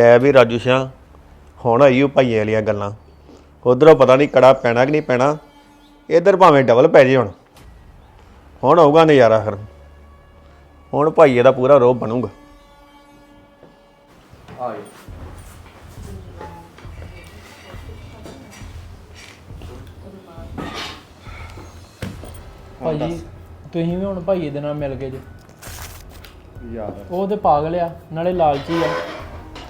ਐ ਵੀ ਰਾਜੂ ਸਿਆ ਹੁਣ ਆਈ ਉਹ ਭਾਈਏ ਵਾਲੀਆਂ ਗੱਲਾਂ। ਉਧਰੋਂ ਪਤਾ ਨਹੀਂ ਕੜਾ ਪੈਣਾ ਕਿ ਨਹੀਂ ਪੈਣਾ। ਇਧਰ ਭਾਵੇਂ ਡਬਲ ਪੈ ਜੇ ਹੁਣ। ਹੁਣ ਆਊਗਾ ਨਜ਼ਾਰਾ ਫਿਰ। ਹੁਣ ਭਾਈਏ ਦਾ ਪੂਰਾ ਰੋਹ ਬਣੂਗਾ। ਆਏ। ਭਾਜੀ ਤੁਸੀਂ ਵੀ ਹੁਣ ਭਾਈਏ ਦੇ ਨਾਲ ਮਿਲ ਗਏ ਜੇ। ਯਾਰ। ਉਹ ਤੇ ਪਾਗਲ ਆ ਨਾਲੇ ਲਾਲਚੀ ਆ।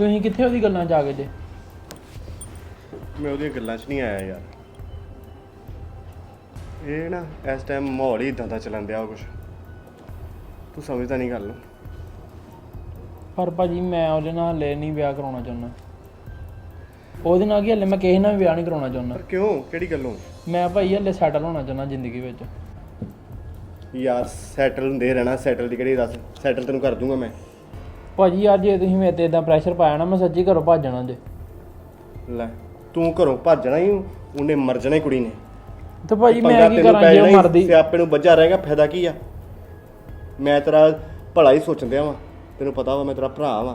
ਤੁਸੀਂ ਕਿੱਥੇ ਉਹਦੀ ਗੱਲਾਂ ਚ ਆ ਗਏ ਜੇ? ਮੈਂ ਉਹਦੀਆਂ ਗੱਲਾਂ 'ਚ ਨਹੀਂ ਆਇਆ ਯਾਰ। ਇਹ ਨਾ ਇਸ ਟਾਈਮ ਮਾਹੌਲ ਹੀ ਇਦਾਂ ਦਾ ਚੱਲਣ ਕੁਝ ਤੂੰ ਸਮਝਦਾ ਨਹੀਂ ਗੱਲ ਨੂੰ। ਪਰ ਭਾਜੀ ਮੈਂ ਉਹਦੇ ਨਾਲ ਹਲੇ ਨਹੀਂ ਵਿਆਹ ਕਰਾਉਣਾ ਚਾਹੁੰਦਾ। ਉਹਦੇ ਨਾਲ ਕੀ ਹਲੇ ਮੈਂ ਕਿਸੇ ਨਾਲ ਵੀ ਵਿਆਹ ਨਹੀਂ ਕਰਾਉਣਾ ਚਾਹੁੰਦਾ। ਪਰ ਕਿਉਂ? ਕਿਹੜੀ ਗੱਲੋਂ? ਮੈਂ ਭਾਈ ਹਲੇ ਸੈਟਲ ਹੋਣਾ ਚਾਹੁੰਦਾ ਜ਼ਿੰਦਗੀ ਵਿੱਚ। ਯਾਰ ਸੈਟਲ ਹੁੰਦੇ ਰਹਿਣਾ ਸੈਟਲ ਦੀ ਕਿਹੜੀ ਦੱਸ ਸੈਟਲ ਤੈਨੂੰ ਕਰ ਦੂੰਗਾ ਮੈਂ। ਭਾਜੀ ਯਾਰ ਜੇ ਤੁਸੀਂ ਮੇਰੇ ਤੇ ਇਦਾਂ ਪ੍ਰੈਸ਼ਰ ਪਾਇਆ ਨਾ ਮੈਂ ਸੱਚੀ ਘਰੋਂ ਭੱਜ ਜਾਣਾ ਜੇ ਲੈ ਤੂੰ ਘਰੋਂ ਭੱਜਣਾ ਹੀ ਉਹਨੇ ਮਰ ਜਾਣਾ ਹੀ ਕੁੜੀ ਨੇ। ਤੇ ਭਾਜੀ ਮੈਂ ਕੀ ਤੈਨੂੰ ਕਰਾਂ ਜੇ ਉਹ ਮਰਦੀ। ਸਿਆਪੇ ਨੂੰ ਵੱਜਾ ਰਹੇਗਾ ਫਾਇਦਾ ਕੀ ਆ? ਮੈਂ ਤੇਰਾ ਭਲਾ ਹੀ ਸੋਚਦਿਆ ਵਾਂ। ਤੈਨੂੰ ਪਤਾ ਵਾ ਮੈਂ ਤੇਰਾ ਭਰਾ ਵਾਂ।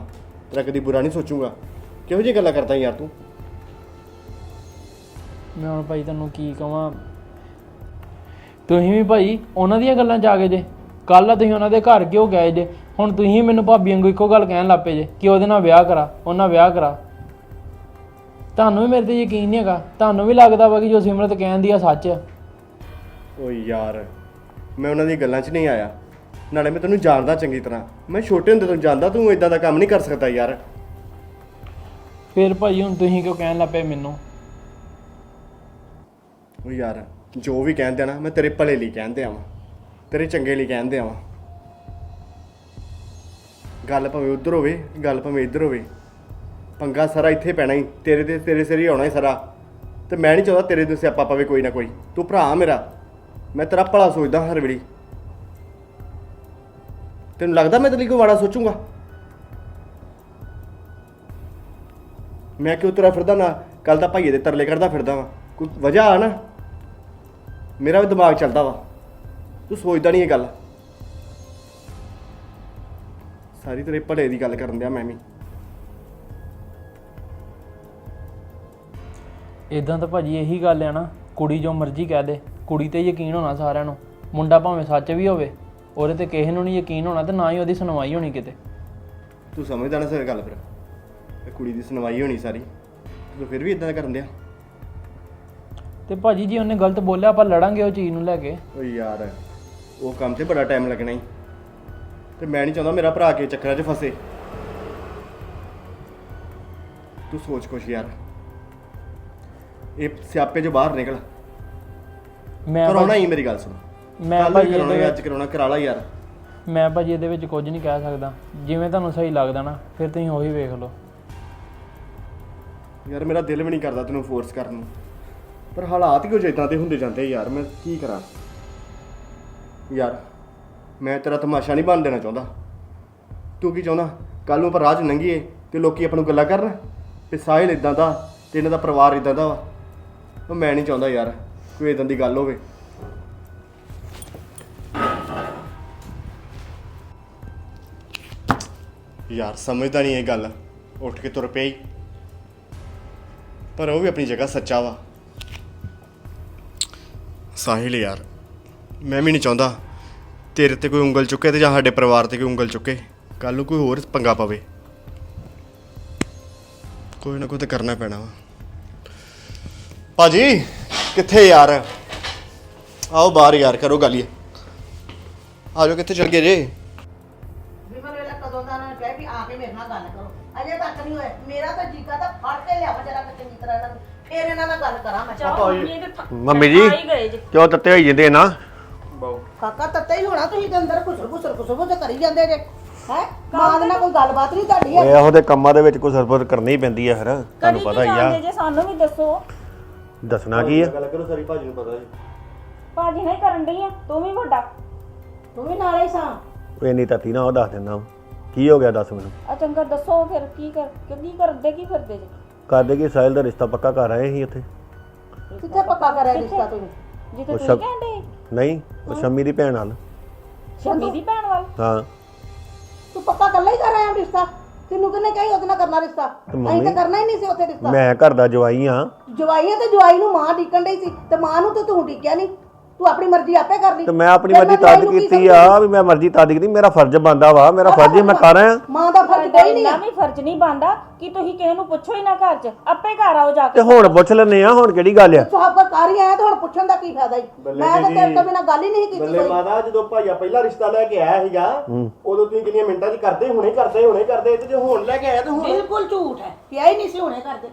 ਤੇਰਾ ਕਦੀ ਬੁਰਾ ਨਹੀਂ ਸੋਚੂਗਾ। ਕਿਹੋ ਜਿਹੀ ਗੱਲਾਂ ਕਰਦਾ ਯਾਰ ਤੂੰ? ਮੈਂ ਹੁਣ ਭਾਈ ਤੁਹਾਨੂੰ ਕੀ ਕਹਾਂ ਤੁਸੀਂ ਵੀ ਭਾਈ ਉਹਨਾਂ ਦੀਆਂ ਗੱਲਾਂ ਚ ਆ ਗਏ ਜੇ। ਕੱਲ ਤੁਸੀਂ ਉਹਨਾਂ ਦੇ ਘਰ ਕਿਉਂ ਗਏ ਜੇ? ਹੁਣ ਤੁਸੀਂ ਮੈਨੂੰ ਭਾਬੀ ਵਾਂਗੂ ਇੱਕੋ ਗੱਲ ਕਹਿਣ ਲੱਪੇ ਜੇ ਕਿ ਉਹਦੇ ਨਾਲ ਵਿਆਹ ਕਰਾ ਉਹਨਾਂ ਵਿਆਹ ਕਰਾ। ਤੁਹਾਨੂੰ ਵੀ ਮੇਰੇ ਤੇ ਯਕੀਨ ਨਹੀਂ ਹੈਗਾ। ਤੁਹਾਨੂੰ ਵੀ ਲੱਗਦਾ ਵਾ ਕਿ ਜੋ ਸਿਮਰਤ ਕਹਿੰਦੀ ਆ ਸੱਚ। ਆ ਓ ਯਾਰ ਮੈਂ ਉਹਨਾਂ ਦੀ ਗੱਲਾਂ 'ਚ ਨਹੀਂ ਆਇਆ। ਨਾਲੇ ਮੈਂ ਤੈਨੂੰ ਜਾਣਦਾ ਚੰਗੀ ਤਰ੍ਹਾਂ। ਮੈਂ ਛੋਟੇ ਹੁੰਦੇ ਤੋਂ ਜਾਣਦਾ ਤੂੰ ਇਦਾਂ ਦਾ ਕੰਮ ਨਹੀਂ ਕਰ ਸਕਦਾ ਯਾਰ। ਫਿਰ ਭਾਈ ਹੁਣ ਤੁਸੀਂ ਕਿਉਂ ਕਹਿਣ ਲੱਪੇ ਮੈਨੂੰ? ਓ ਯਾਰ ਜੋ ਵੀ ਕਹਿੰਦੇ ਆ ਨਾ ਮੈਂ ਤੇਰੇ ਭਲੇ ਲਈ ਕਹਿੰਦੇ ਆਵਾਂ ਤੇਰੇ ਚੰਗੇ ਲਈ ਕਹਿੰਦੇ ਆਵਾਂ ਗੱਲ ਭਾਵੇਂ ਉਧਰ ਹੋਵੇ, ਗੱਲ ਭਾਵੇਂ ਇੱਧਰ ਹੋਵੇ। ਪੰਗਾ ਸਾਰਾ ਇੱਥੇ ਪੈਣਾ ਹੀ, ਤੇਰੇ ਤੇ ਤੇਰੇ ਸਿਰ ਹੀ ਆਉਣਾ ਹੀ ਸਾਰਾ। ਤੇ ਮੈਂ ਨਹੀਂ ਚਾਹੁੰਦਾ ਤੇਰੇ ਦੇ ਸਿਆਪਾ ਪਵੇ ਕੋਈ ਨਾ ਕੋਈ। ਤੂੰ ਭਰਾ ਮੇਰਾ। ਮੈਂ ਤੇਰਾ ਭਲਾ ਸੋਚਦਾ ਹਰ ਵੇਲੇ। ਤੈਨੂੰ ਲੱਗਦਾ ਮੈਂ ਤੇਰੇ ਲਈ ਕੋਈ ਮਾੜਾ ਸੋਚੂੰਗਾ? ਮੈਂ ਕਿਉਂ ਤੇਰਾ ਫਿਰਦਾ ਨਾ? ਕੱਲ ਦਾ ਭਾਈਏ ਦੇ ਤਰਲੇ ਕੱਢਦਾ ਫਿਰਦਾ ਵਾਂ। ਕੋਈ ਵਜ੍ਹਾ ਆ ਨਾ? ਮੇਰਾ ਵੀ ਦਿਮਾਗ ਚੱਲਦਾ ਵਾ। ਤੂੰ ਸੋਚਦਾ ਨਹੀਂ ਇਹ ਗੱਲ। ਸਾਰੀ ਤੇਰੇ ਭਲੇ ਦੀ ਗੱਲ ਕਰਨ ਦਿਆ ਮੈਂ ਵੀ। ਇਦਾਂ ਤਾਂ ਭਾਜੀ ਇਹੀ ਗੱਲ ਆ ਨਾ ਕੁੜੀ ਜੋ ਮਰਜ਼ੀ ਕਹਿ ਦੇ ਕੁੜੀ ਤੇ ਯਕੀਨ ਹੋਣਾ ਸਾਰਿਆਂ ਨੂੰ ਮੁੰਡਾ ਭਾਵੇਂ ਸੱਚ ਵੀ ਹੋਵੇ ਉਹਦੇ ਤੇ ਕਿਸੇ ਨੂੰ ਨਹੀਂ ਯਕੀਨ ਹੋਣਾ ਤੇ ਨਾ ਹੀ ਉਹਦੀ ਸੁਣਵਾਈ ਹੋਣੀ ਕਿਤੇ। ਤੂੰ ਸਮਝਦਾ ਨਾ ਸਰ ਗੱਲ ਫਿਰ ਇਹ ਕੁੜੀ ਦੀ ਸੁਣਵਾਈ ਹੋਣੀ ਸਾਰੀ ਤੂੰ ਫਿਰ ਵੀ ਇਦਾਂ ਕਰਨ ਦਿਆ। ਤੇ ਭਾਜੀ ਜੀ ਉਹਨੇ ਗਲਤ ਬੋਲਿਆ ਆਪਾਂ ਲੜਾਂਗੇ ਉਹ ਚੀਜ਼ ਨੂੰ ਲੈ ਕੇ। ਓ ਯਾਰ ਉਹ ਕੰਮ ਤੇ ਬੜਾ ਟਾਈਮ ਲੱਗਣਾ ਹੀ ਤੇ ਮੈਂ ਨਹੀਂ ਚਾਹੁੰਦਾ ਮੇਰਾ ਭਰਾ ਕੇ ਚੱਕਰਾਂ 'ਚ ਫਸੇ। ਤੂੰ ਸੋਚ ਕੁਛ ਯਾਰ। ਇਹ ਸਿਆਪੇ 'ਚੋਂ ਬਾਹਰ ਨਿਕਲ। ਮੈਂ ਕਰਾਉਣਾ ਭਾਜੀ- ਹੀ ਮੇਰੀ ਗੱਲ ਸੁਣ। ਮੈਂ ਕੱਲ ਭਾਜੀ ਕਰਾਉਣਾ ਇਹਦੇ ਹੀ, ਅੱਜ ਕਰਾਉਣਾ ਕਰਾ ਲਾ ਯਾਰ। ਮੈਂ ਭਾਜੀ ਇਹਦੇ ਵਿੱਚ ਕੁਝ ਨਹੀਂ ਕਹਿ ਸਕਦਾ। ਜਿਵੇਂ ਤੁਹਾਨੂੰ ਸਹੀ ਲੱਗਦਾ ਨਾ ਫਿਰ ਤੁਸੀਂ ਉਹੀ ਵੇਖ ਲਓ। ਯਾਰ ਮੇਰਾ ਦਿਲ ਵੀ ਨਹੀਂ ਕਰਦਾ ਤੈਨੂੰ ਫੋਰਸ ਕਰਨ ਨੂੰ। ਪਰ ਹਾਲਾਤ ਹੀ ਕੁਝ ਇਦਾਂ ਦੇ ਹੁੰਦੇ ਜਾਂਦੇ ਯਾਰ ਮੈਂ ਕੀ ਕਰਾਂ? ਯਾਰ ਮੈਂ ਤੇਰਾ ਤਮਾਸ਼ਾ ਨਹੀਂ ਬਣ ਦੇਣਾ ਚਾਹੁੰਦਾ। ਤੂੰ ਕੀ ਚਾਹੁੰਦਾ? ਕੱਲ ਨੂੰ ਆਪਾਂ ਰਾਹ 'ਚ ਲੰਘੀਏ ਤੇ ਲੋਕੀ ਆਪਾਂ ਨੂੰ ਗੱਲਾਂ ਕਰਨ? ਵੀ ਸਾਹਿਲ ਇਦਾਂ ਦਾ ਤੇ ਇਹਨਾਂ ਦਾ ਪਰਿਵਾਰ ਇਦਾਂ ਦਾ ਵਾ। ਉਹ ਮੈਂ ਨਹੀਂ ਚਾਹੁੰਦਾ ਯਾਰ, ਕੋਈ ਇਦਾਂ ਦੀ ਗੱਲ ਹੋਵੇ। ਯਾਰ, ਸਮਝਦਾ ਨਹੀਂ ਇਹ ਗੱਲ। ਉੱਠ ਕੇ ਤੁਰ ਪਈ। ਪਰ ਉਹ ਵੀ ਆਪਣੀ ਜਗ੍ਹਾ ਸੱਚਾ ਵਾ। ਸਾਹਿਲ ਯਾਰ, ਮੈਂ ਵੀ ਨਹੀਂ ਚਾਹੁੰਦਾ ਤੇਰੇ ਤੇ ਕੋਈ ਉਂਗਲ ਚੁੱਕੇ ਤੇ ਜਾਂ ਸਾਡੇ ਪਰਿਵਾਰ ਤੇ ਕੋਈ ਉਂਗਲ ਚੁੱਕੇ? ਕੱਲ ਨੂੰ ਕੋਈ ਹੋਰ ਪੰਗਾ ਪਵੇ। ਕੋਈ ਨਾ ਕੋਈ ਤਾਂ ਕਰਨਾ ਪੈਣਾ ਵਾ। ਭਾਜੀ ਕਿੱਥੇ ਯਾਰ? ਆਓ ਬਾਹਰ ਯਾਰ ਕਰੋ ਗੱਲ ਹੀ। ਆ ਜਾਓ ਕਿੱਥੇ ਚਲ ਗਏ ਜੇ? ਵਿਮਲ ਵੇਲਾ ਕਦੋਂ ਦਾ ਨਾ ਕਹਿ ਵੀ ਆ ਕੇ ਮੇਰੇ ਨਾਲ ਗੱਲ ਕਰੋ। ਅਜੇ ਤੱਕ ਨਹੀਂ ਹੋਇਆ। ਮੇਰਾ ਤਾਂ ਜੀਕਾ ਤਾਂ ਫੜ ਕੇ ਲਿਆਵਾ ਜਰਾ ਚੰਗੀ ਤਰ੍ਹਾਂ ਇਹਨਾਂ ਨੂੰ। ਫੇਰ ਇਹਨਾਂ ਨਾਲ ਗੱਲ ਕਰਾਂ ਮੈਂ। ਚਾਹ ਮੰਮੀ ਗਏ ਜੀ। ਕਿਉਂ ਤੱਤੇ ਹੋਈ ਜਾਂਦੇ ਨਾ? ਕਾਕਾ ਤੱਤੇ ਹੀ ਹੋਣਾ ਤੁਸੀਂ ਤੇ ਅੰਦਰ ਘੁਸਰ ਘੁਸਰ ਘੁਸਰ ਘੁਸਰ ਕਰੀ ਜਾਂਦੇ ਜੇ। ਹੈ? ਮਾਂ ਦੇ ਨਾਲ ਕੋਈ ਗੱਲਬਾਤ ਨਹੀਂ ਤੁਹਾਡੀ ਓਏ ਇਹੋ ਦੇ ਕੰਮਾਂ ਦੇ ਵਿੱਚ ਕੋਈ ਸਰਬਤ ਕਰਨੀ ਹੀ ਪੈਂਦੀ ਆ ਫਿਰ ਤੁਹਾਨੂੰ ਪਤਾ ਹੀ ਆ। ਜੇ ਸਾਨੂੰ ਵੀ ਦੱਸੋ। ਦੱਸਣਾ ਕੀ ਆ? ਗੱਲ ਕਰੋ ਸਾਰੀ ਭਾਜੀ ਨੂੰ ਪਤਾ ਜੀ। ਭਾਜੀ ਨਹੀਂ ਕਰਨ ਡਈ ਆ ਤੂੰ ਵੀ ਵੱਡਾ ਤੂੰ ਵੀ ਨਾਲੇ ਸਾਂ। ਉਹ ਇੰਨੀ ਤੱਤੀ ਨਾ ਉਹ ਦੱਸ ਦਿੰਦਾ। ਕੀ ਹੋ ਗਿਆ ਦੱਸ ਮੈਨੂੰ? ਆ ਚੰਗਾ ਦੱਸੋ ਫਿਰ ਕੀ ਕਰ ਕਿ ਕਰਦੇ ਕੀ ਫਿਰਦੇ ਜੀ? ਕਰਦੇ ਕਿ? ਸਾਹਿਲ ਦਾ ਰਿਸ਼ਤਾ ਪੱਕਾ ਕਰ ਆਏ ਸੀ ਉੱਥੇ। ਕਿੱਥੇ ਪੱਕਾ ਕਰਿਆ ਰਿਸ਼ਤਾ ਤੁਸੀਂ? ਜਿੱਥੇ ਉਹ ਤੂੰ ਸਭ- ਕਹਿੰਦੇ ਨਹੀਂ ਉਹ ਸ਼ੰਮੀ ਦੀ ਭੈਣ ਨਾਲ ਸ਼ਮੀ ਦੀ ਭੈਣ ਵੱਲ? ਹਾਂ। ਤੂੰ ਪੱਕਾ ਕੱਲਾ ਹੀ ਕਰ ਆਇਆ ਰਿਸ਼ਤਾ? ਤੈਨੂੰ ਕਿਹਨੇ ਕਹੀ ਉਹਦੇ ਨਾਲ ਕਰਨਾ ਰਿਸ਼ਤਾ? ਅਸੀਂ ਤਾਂ ਕਰਨਾ ਹੀ ਨਹੀਂ ਸੀ ਉੱਥੇ ਰਿਸ਼ਤਾ। ਮੈਂ ਘਰ ਦਾ ਜਵਾਈ ਆ ਜਵਾਈਆਂ ਤੇ ਜਵਾਈ ਨੂੰ ਮਾਂ ਡੀਕਣ ਡਈ ਸੀ ਤੇ ਮਾਂ ਨੂੰ ਤੇ ਤੂੰ ਡੀਕਿਆ ਨਹੀਂ। ਤੂੰ ਆਪਣੀ ਮਰਜ਼ੀ ਆਪੇ ਕਰ ਲਈ। ਤੇ ਮੈਂ ਆਪਣੀ ਮਰਜ਼ੀ ਤਦ ਕੀਤੀ ਆ ਵੀ ਮੈਂ ਮਰਜ਼ੀ ਤਦ ਕੀਤੀ ਮੇਰਾ ਫਰਜ਼ ਬੰਦਾ ਵਾ ਮੇਰਾ ਫਰਜ਼ ਹੀ ਮੈਂ ਕਰ ਰਿਹਾ ਮਾਂ ਦਾ ਫਰਜ਼ ਕੋਈ ਨਹੀਂ ਇੰਨਾ ਵੀ ਫਰਜ਼ ਨਹੀਂ ਬਣਦਾ ਕਿ ਤੁਸੀਂ ਕਿਸੇ ਨੂੰ ਪੁੱਛੋ ਹੀ ਨਾ ਘਰ 'ਚ ਆਪੇ ਘਰ ਆਓ ਜਾ ਤੇ ਕੇ ਹੁਣ ਪੁੱਛ ਲੈਨੇ ਆ ਹੁਣ ਕਿਹੜੀ ਗੱਲ ਆ? ਸੁਹਾਗਾ ਕਰ ਹੀ ਆਇਆ ਤੇ ਹੁਣ ਪੁੱਛਣ ਦਾ ਕੀ ਫਾਇਦਾ ਈ ਮੈਂ ਤਾਂ ਤੇਰੇ ਤੋਂ ਬਿਨਾ ਗੱਲ ਹੀ ਨਹੀਂ ਕੀਤੀ ਬੱਲੇ ਕੋਈ ਮਾਤਾ ਜਦੋਂ ਭਾਈਆ ਪਹਿਲਾ ਰਿਸ਼ਤਾ ਲੈ ਕੇ ਆਇਆ ਸੀਗਾ ਉਦੋਂ ਤੁਸੀਂ ਕਿੰਨੀਆਂ ਮਿੰਟਾਂ 'ਚ ਕਰਦੇ ਹੁਣੇ ਕਰਦੇ ਹੁਣੇ ਕਰਦੇ ਤੇ ਜੇ ਹੁਣ ਲੈ ਕੇ ਆਇਆ ਤੇ ਹੁਣ? ਬਿਲਕੁਲ ਝੂਠ ਹੈ। ਕਿਹਾ ਹੀ ਨਹੀਂ ਸੀ ਹੁਣੇ ਕਰਦੇ।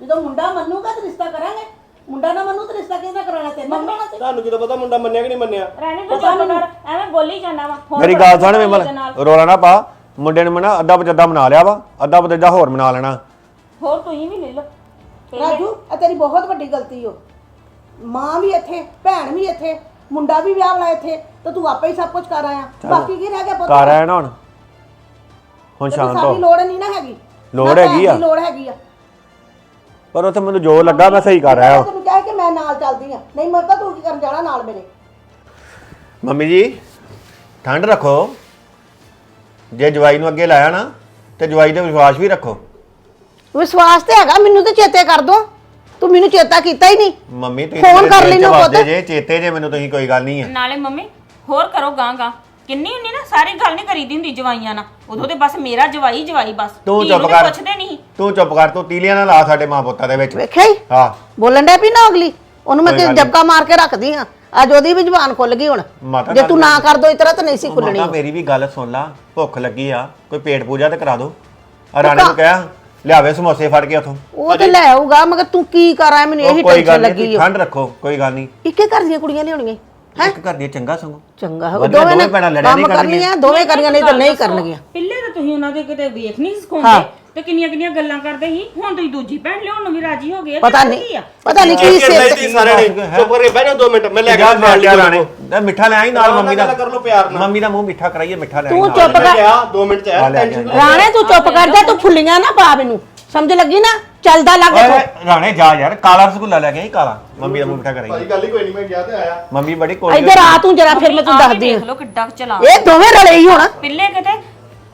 ਜਦੋਂ ਮੁੰਡਾ ਮੰਨੂਗਾ ਤਾਂ ਰਿਸ਼ਤਾ ਕਰਾਂਗੇ। ਮੁੰਡਾ ਨਾ ਮੰਨੂ ਤਾਂ ਰਿਸ਼ਤਾ ਕਿਹਦਾ ਕਰਾਉਣਾ ਤੈਨੂੰ ਕਰਾਉਣਾ ਸੀ? ਤੁਹਾਨੂੰ ਜਦੋਂ ਪਤਾ ਮੁੰਡਾ ਮੰਨਿਆ ਕਿ ਨਹੀਂ ਮੰਨਿਆ? ਰਹਿਣੀ ਤੂੰ ਚੁੱਪ ਕਰ ਐਵੇਂ ਬੋਲੀ ਜਾਂਦਾ ਵਾ। ਹੁਣ ਮੇਰੀ ਗੱਲ ਸੁਣ ਵਿਮਲ ਨਾਲ। ਰੋਲਾ ਨਾ ਪਾ। ਮੁੰਡੇ ਨੇ ਮਨਾ ਅੱਧਾ ਪਚੱਦਾ ਬਣਾ ਲਿਆ ਵਾ ਅੱਧਾ ਪਚੱਦਾ ਹੋਰ ਬਣਾ ਲੈਣਾ। ਹੋਰ ਤੁਸੀਂ ਵੀ ਲੈ ਲਓ। ਰਾਜੂ ਇਹ ਤੇਰੀ ਬਹੁਤ ਵੱਡੀ ਗਲਤੀ ਹੋ ਮਾਂ ਵੀ ਇੱਥੇ ਭੈਣ ਵੀ ਇੱਥੇ ਮੁੰਡਾ ਵੀ ਵਿਆਹ ਵਾਲਾ ਇੱਥੇ ਤੇ ਤੂੰ ਆਪੇ ਹੀ ਸਭ ਕੁਝ ਕਰ ਆਇਆ। ਬਾਕੀ ਕੀ ਰਹਿ ਗਿਆ ਪੁੱਤ? ਕਰ ਆਇਆ ਨਾ ਹੁਣ। ਹੁਣ ਤੇ ਸ਼ਾਂਤ ਹੋ। ਸਾਡੀ ਲੋੜ ਨਹੀਂ ਨਾ ਹੈਗੀ। ਲੋੜ ਨਾ ਭੈਣ ਹੈਗੀ ਆ। ਦੀ ਲੋੜ ਹੈਗੀ ਆ। ਪਰ ਉੱਥੇ ਮੈਨੂੰ ਜੋ ਲੱਗਾ ਮੈਂ ਸਹੀ ਕਰ ਆਇਆ। ਤੈਨੂੰ ਕਿਹਾ ਕਿ ਮੈਂ ਨਾਲ ਚੱਲਦੀ ਆ। ਨਹੀਂ ਮੈਂ ਤਾਂ ਕੀ ਕਰਨ ਜਾਣਾ ਨਾਲ ਮੇਰੇ? ਮੰਮੀ ਜੀ ਠੰਡ ਰੱਖੋ। ਜੇ ਜਵਾਈ ਨੂੰ ਅੱਗੇ ਲਾਇਆ ਨਾ ਤੇ ਜਵਾਈ ਤੇ ਵਿਸ਼ਵਾਸ ਵੀ ਰੱਖੋ। ਵਿਸ਼ਵਾਸ ਤੇ ਹੈਗਾ ਮੈਨੂੰ ਤੇ ਚੇਤੇ ਕਰ ਦੋ। ਤੂੰ ਮੈਨੂੰ ਚੇਤਾ ਕੀਤਾ ਹੀ ਨਹੀਂ। ਮੰਮੀ ਤੁਸੀਂ ਫੋਨ ਮੇਰੇ ਕਰ ਦਿਲ ਚ ਵਸਦੇ ਪੁੱਤ। ਜੇ ਚੇਤੇ ਜੇ ਮੈਨੂੰ ਤੁਸੀਂ ਕੋਈ ਗੱਲ ਨਹੀਂ ਹੈ। ਨਾਲੇ ਮੰਮੀ ਹੋਰ ਕਰੋ ਗਾਂ ਗਾਂ ਕਿੰਨੀ ਹੁੰਦੀ ਨਾ ਸਾਰੀ ਗੱਲ ਨਹੀਂ ਕਰੀਦੀ ਹੁੰਦੀ ਜਵਾਈਆਂ ਨਾਲ। ਉਦੋਂ ਤੇ ਬਸ ਮੇਰਾ ਜਵਾਈ ਜਵਾਈ ਬਸ। ਤੂੰ ਧੀ ਚੁੱਪ ਨੂੰ ਕਰ। ਪੁੱਛਦੇ ਨਹੀਂ ਤੂੰ ਚੁੱਪ ਕਰ ਤੂੰ ਤੀਲੀਆਂ ਨਾ ਲਾ ਸਾਡੇ ਮਾਂ ਪੁੱਤਾਂ ਦੇ ਵਿੱਚ। ਵੇਖਿਆ ਹੀ? ਹਾਂ। ਬੋਲਣ ਡੈ ਪਈ ਨਾ ਅਗਲੀ? ਉਹਨੂੰ ਮੈਂ ਕੋਈ ਗੱਲ ਜਬਕਾ ਮਾਰ ਕੇ ਰੱਖਦੀ ਆ। ਅੱਜ ਉਹਦੀ ਵੀ ਜ਼ੁਬਾਨ ਖੁੱਲ ਗਈ ਹੁਣ। ਮਾਤਾ ਜੇ ਤੂੰ ਨਾ ਕਰ ਦੋ ਇਸ ਤਰ੍ਹਾਂ ਤਾਂ ਨਹੀਂ ਸੀ ਖੁੱਲਣੀ। ਮਾਤਾ ਮੇਰੀ ਵੀ ਗੱਲ ਸੁਣ ਲਾ। ਭੁੱਖ ਲੱਗੀ ਆ। ਕੋਈ ਪੇਟ ਪੂਜਾ ਤੇ ਕਰਾ ਦੋ। ਆ ਰਾਣੀ ਨੂੰ ਕਹਿਆ ਲਿਆਵੇ ਸਮੋਸੇ ਫੜ ਕੇ ਉਥੋਂ। ਉਹ ਤੇ ਲੈ ਆਊਗਾ ਮਗਰ ਤੂੰ ਕੀ ਕਰ ਮੈਨੂੰ ਇਹੀ ਕੋਈ ਟੈਨਸ਼ਨ ਗੱਲ ਲੱਗੀ ਨਹੀਂ ਓ। ਠੰਡ ਰੱਖੋ ਕੋਈ ਗੱਲ ਨਹੀਂ ਇੱਕੇ ਘਰ ਦੀਆਂ ਕੁੜੀਆਂ ਲਿਆਉਣੀਆਂ ਇੱਕ ਘਰ ਦੀ ਚੰਗਾ ਸੰਗੋ। ਚੰਗਾ ਹੋ ਵਧੀਆ, ਦੋਵੇਂ ਨੇ ਭੈਣਾਂ ਲੜਿਆ ਕੰਮ ਨਹੀਂ ਕਰਨਗੀਆਂ। ਕਰਨੀਆਂ ਦੋਵੇਂ ਕਰਨੀਆਂ ਨਹੀਂ ਤਾਂ ਨਹੀਂ ਕਰਨਗੀਆਂ। ਪਹਿਲੇ ਤਾਂ ਤੁਸੀਂ ਉਹਨਾਂ ਦੇ ਕਿਤੇ ਵੇਖ ਨਹੀਂ ਹਾਂ। ਸਿਖਾਉਂਦੇ ਤੇ ਕਿੰਨੀਆਂ ਕਿੰਨੀਆਂ ਗੱਲਾਂ ਕਰਦੇ ਸੀ। ਹੁਣ ਤੁਸੀਂ ਦੂਜੀ ਭੈਣ ਲਿਆਉਣ ਨੂੰ ਵੀ ਰਾਜੀ ਹੋ ਗਏ ਪਤਾ ਗੱਲ ਨਹੀਂ ਆ? ਪਤਾ ਨਹੀਂ ਕੀ ਸਿਰ ਤੇ- ਸਾਰੇ ਨੇ? ਚੁੱਪ ਕਰਕੇ ਬਹਿ ਜਾ 2 ਮਿੰਟ ਮੈਂ ਲੈ ਕੇ ਜਾ ਨਾਲ ਲਿਆ ਰਾਣੇ। ਲੈ ਮਿੱਠਾ ਲੈ ਆਈ ਨਾਲ ਮੰਮੀ ਦਾ। ਗੱਲ ਕਰ ਲਓ ਪਿਆਰ ਨਾਲ। ਮੰਮੀ ਦਾ ਮੂੰਹ ਮਿੱਠਾ ਕਰਾਈਏ ਮਿੱਠਾ ਲੈ ਆਈ ਤੂੰ ਨਾਲ। ਚੁੱਪ ਮੈਂ ਕਰ। ਕਿਹਾ 2 ਮਿੰਟ ਚ ਆ ਟੈਨਸ਼ਨ। ਰਾਣੇ ਤੂੰ ਚੁੱਪ ਕਰ ਜਾ ਤੂੰ ਫੁੱਲੀਆਂ ਨਾ ਪਾ ਮੈਨੂੰ। ਸਮਝ ਲੱਗੀ ਨਾ? ਚੱਲਦਾ ਲੱਗ ਓਏ ਰਾਣੇ ਜਾ ਯਾਰ ਕਾਲਾ ਰਸਗੁੱਲਾ ਲੈ ਕੇ ਆਈ ਕਾਲਾ। ਮੰਮੀ ਦਾ ਮੂੰਹ ਮਿੱਠਾ ਭਾਈ ਗੱਲ ਹੀ ਕੋਈ ਨਹੀਂ ਮੈਂ ਗਿਆ ਤੇ ਆਇਆ। ਮੰਮੀ ਬੜੀ ਕੋਈ ਇੱਧਰ ਆ ਤੂੰ ਜਰਾ ਫਿਰ ਮੈਂ ਤੈਨੂੰ ਆਹ ਵੀ ਦੱਸਦੀ ਦੇਖ ਆ ਲਓ ਕਿੱਡਾ ਚਲਾ ਇਹ ਦੋਵੇਂ ਰਲੇ ਹੀ ਹੋਣਾ। ਪਹਿਲੇ ਕਿਤੇ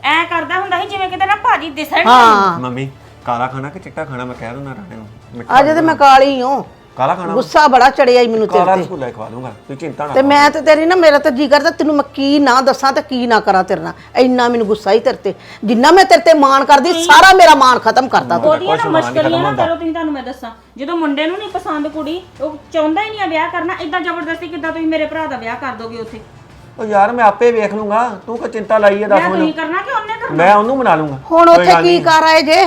ਐ ਕਰਦਾ ਹੁੰਦਾ ਸੀ ਜਿਵੇਂ ਕਿਤੇ ਨਾ ਭਾਜੀ ਦਿਸਣ ਹਾਂ। ਮੰਮੀ ਕਾਲਾ ਖਾਣਾ ਕਿ ਚਿੱਟਾ ਖਾਣਾ ਮੈਂ ਕਹਿ ਦਿੰਦਾ ਰਾਣੇ ਨੂੰ ਮਿੱਠਾ ਅੱਜ ਤੇ ਮੈਂ ਕਾਲੀ ਹਾਂ ਕਾਲਾ ਖਾਣਾ ਗੁੱਸਾ ਬੜਾ ਚੜਿਆ ਈ ਮੈਨੂੰ ਕਾਲਾ ਤੇਰੇ ਤੇ। ਰਸਗੁੱਲਾ ਖਵਾ ਦੂੰਗਾ ਤੂੰ ਚਿੰਤਾ ਨਾ ਤੇ ਮੈਂ ਤੇ ਤੇਰੀ ਨਾ ਮੇਰਾ ਤਾਂ ਜੀ ਕਰਦਾ ਤੈਨੂੰ ਮੈਂ ਕੀ ਨਾ ਦੱਸਾਂ ਤੇ ਕੀ ਨਾ ਕਰਾਂ ਤੇਰੇ ਨਾਲ। ਇੰਨਾ ਮੈਨੂੰ ਗੁੱਸਾ ਹੀ ਤੇਰੇ ਤੇ। ਜਿੰਨਾ ਮੈਂ ਤੇਰੇ ਤੇ ਮਾਣ ਕਰਦੀ ਸਾਰਾ ਮੇਰਾ ਮਾਣ ਖਤਮ ਕਰਤਾ ਤੂੰ। ਉਹਦੀਆਂ ਕੁਛ ਨਾ ਮਾਣ ਨੀ ਨਾ। ਕਰੋ ਤੁਸੀਂ ਤੁਹਾਨੂੰ ਮੈਂ ਦੱਸਾਂ। ਜਦੋਂ ਮੁੰਡੇ ਨੂੰ ਨਹੀਂ ਪਸੰਦ ਕੁੜੀ ਉਹ ਚਾਹੁੰਦਾ ਹੀ ਨਹੀਂ ਆ ਵਿਆਹ ਕਰਨਾ। ਇਦਾਂ ਜ਼ਬਰਦਸਤੀ ਕਿੱਦਾਂ ਤੁਸੀਂ ਮੇਰੇ ਭਰਾ ਦਾ ਵਿਆਹ ਕਰ ਦੋਗੇ ਉੱਥੇ? ਉਹ ਯਾਰ ਮੈਂ ਆਪੇ ਵੇਖ ਲੂੰਗਾ ਤੂੰ ਕੋ ਚਿੰਤਾ ਲਾਈ ਹੈ ਦੱਸ ਮੈਨੂੰ ਤੁਸੀਂ ਕਰਨਾ ਕਿ ਉਹਨੇ ਕਰਨਾ? ਮੈਂ ਉਹਨੂੰ ਮਨਾ ਲੂੰਗਾ ਹੁਣ ਕੋਈ ਉੱਥੇ ਗੱਲ ਕੀ ਨਹੀਂ। ਕਰ ਆਏ ਜੇ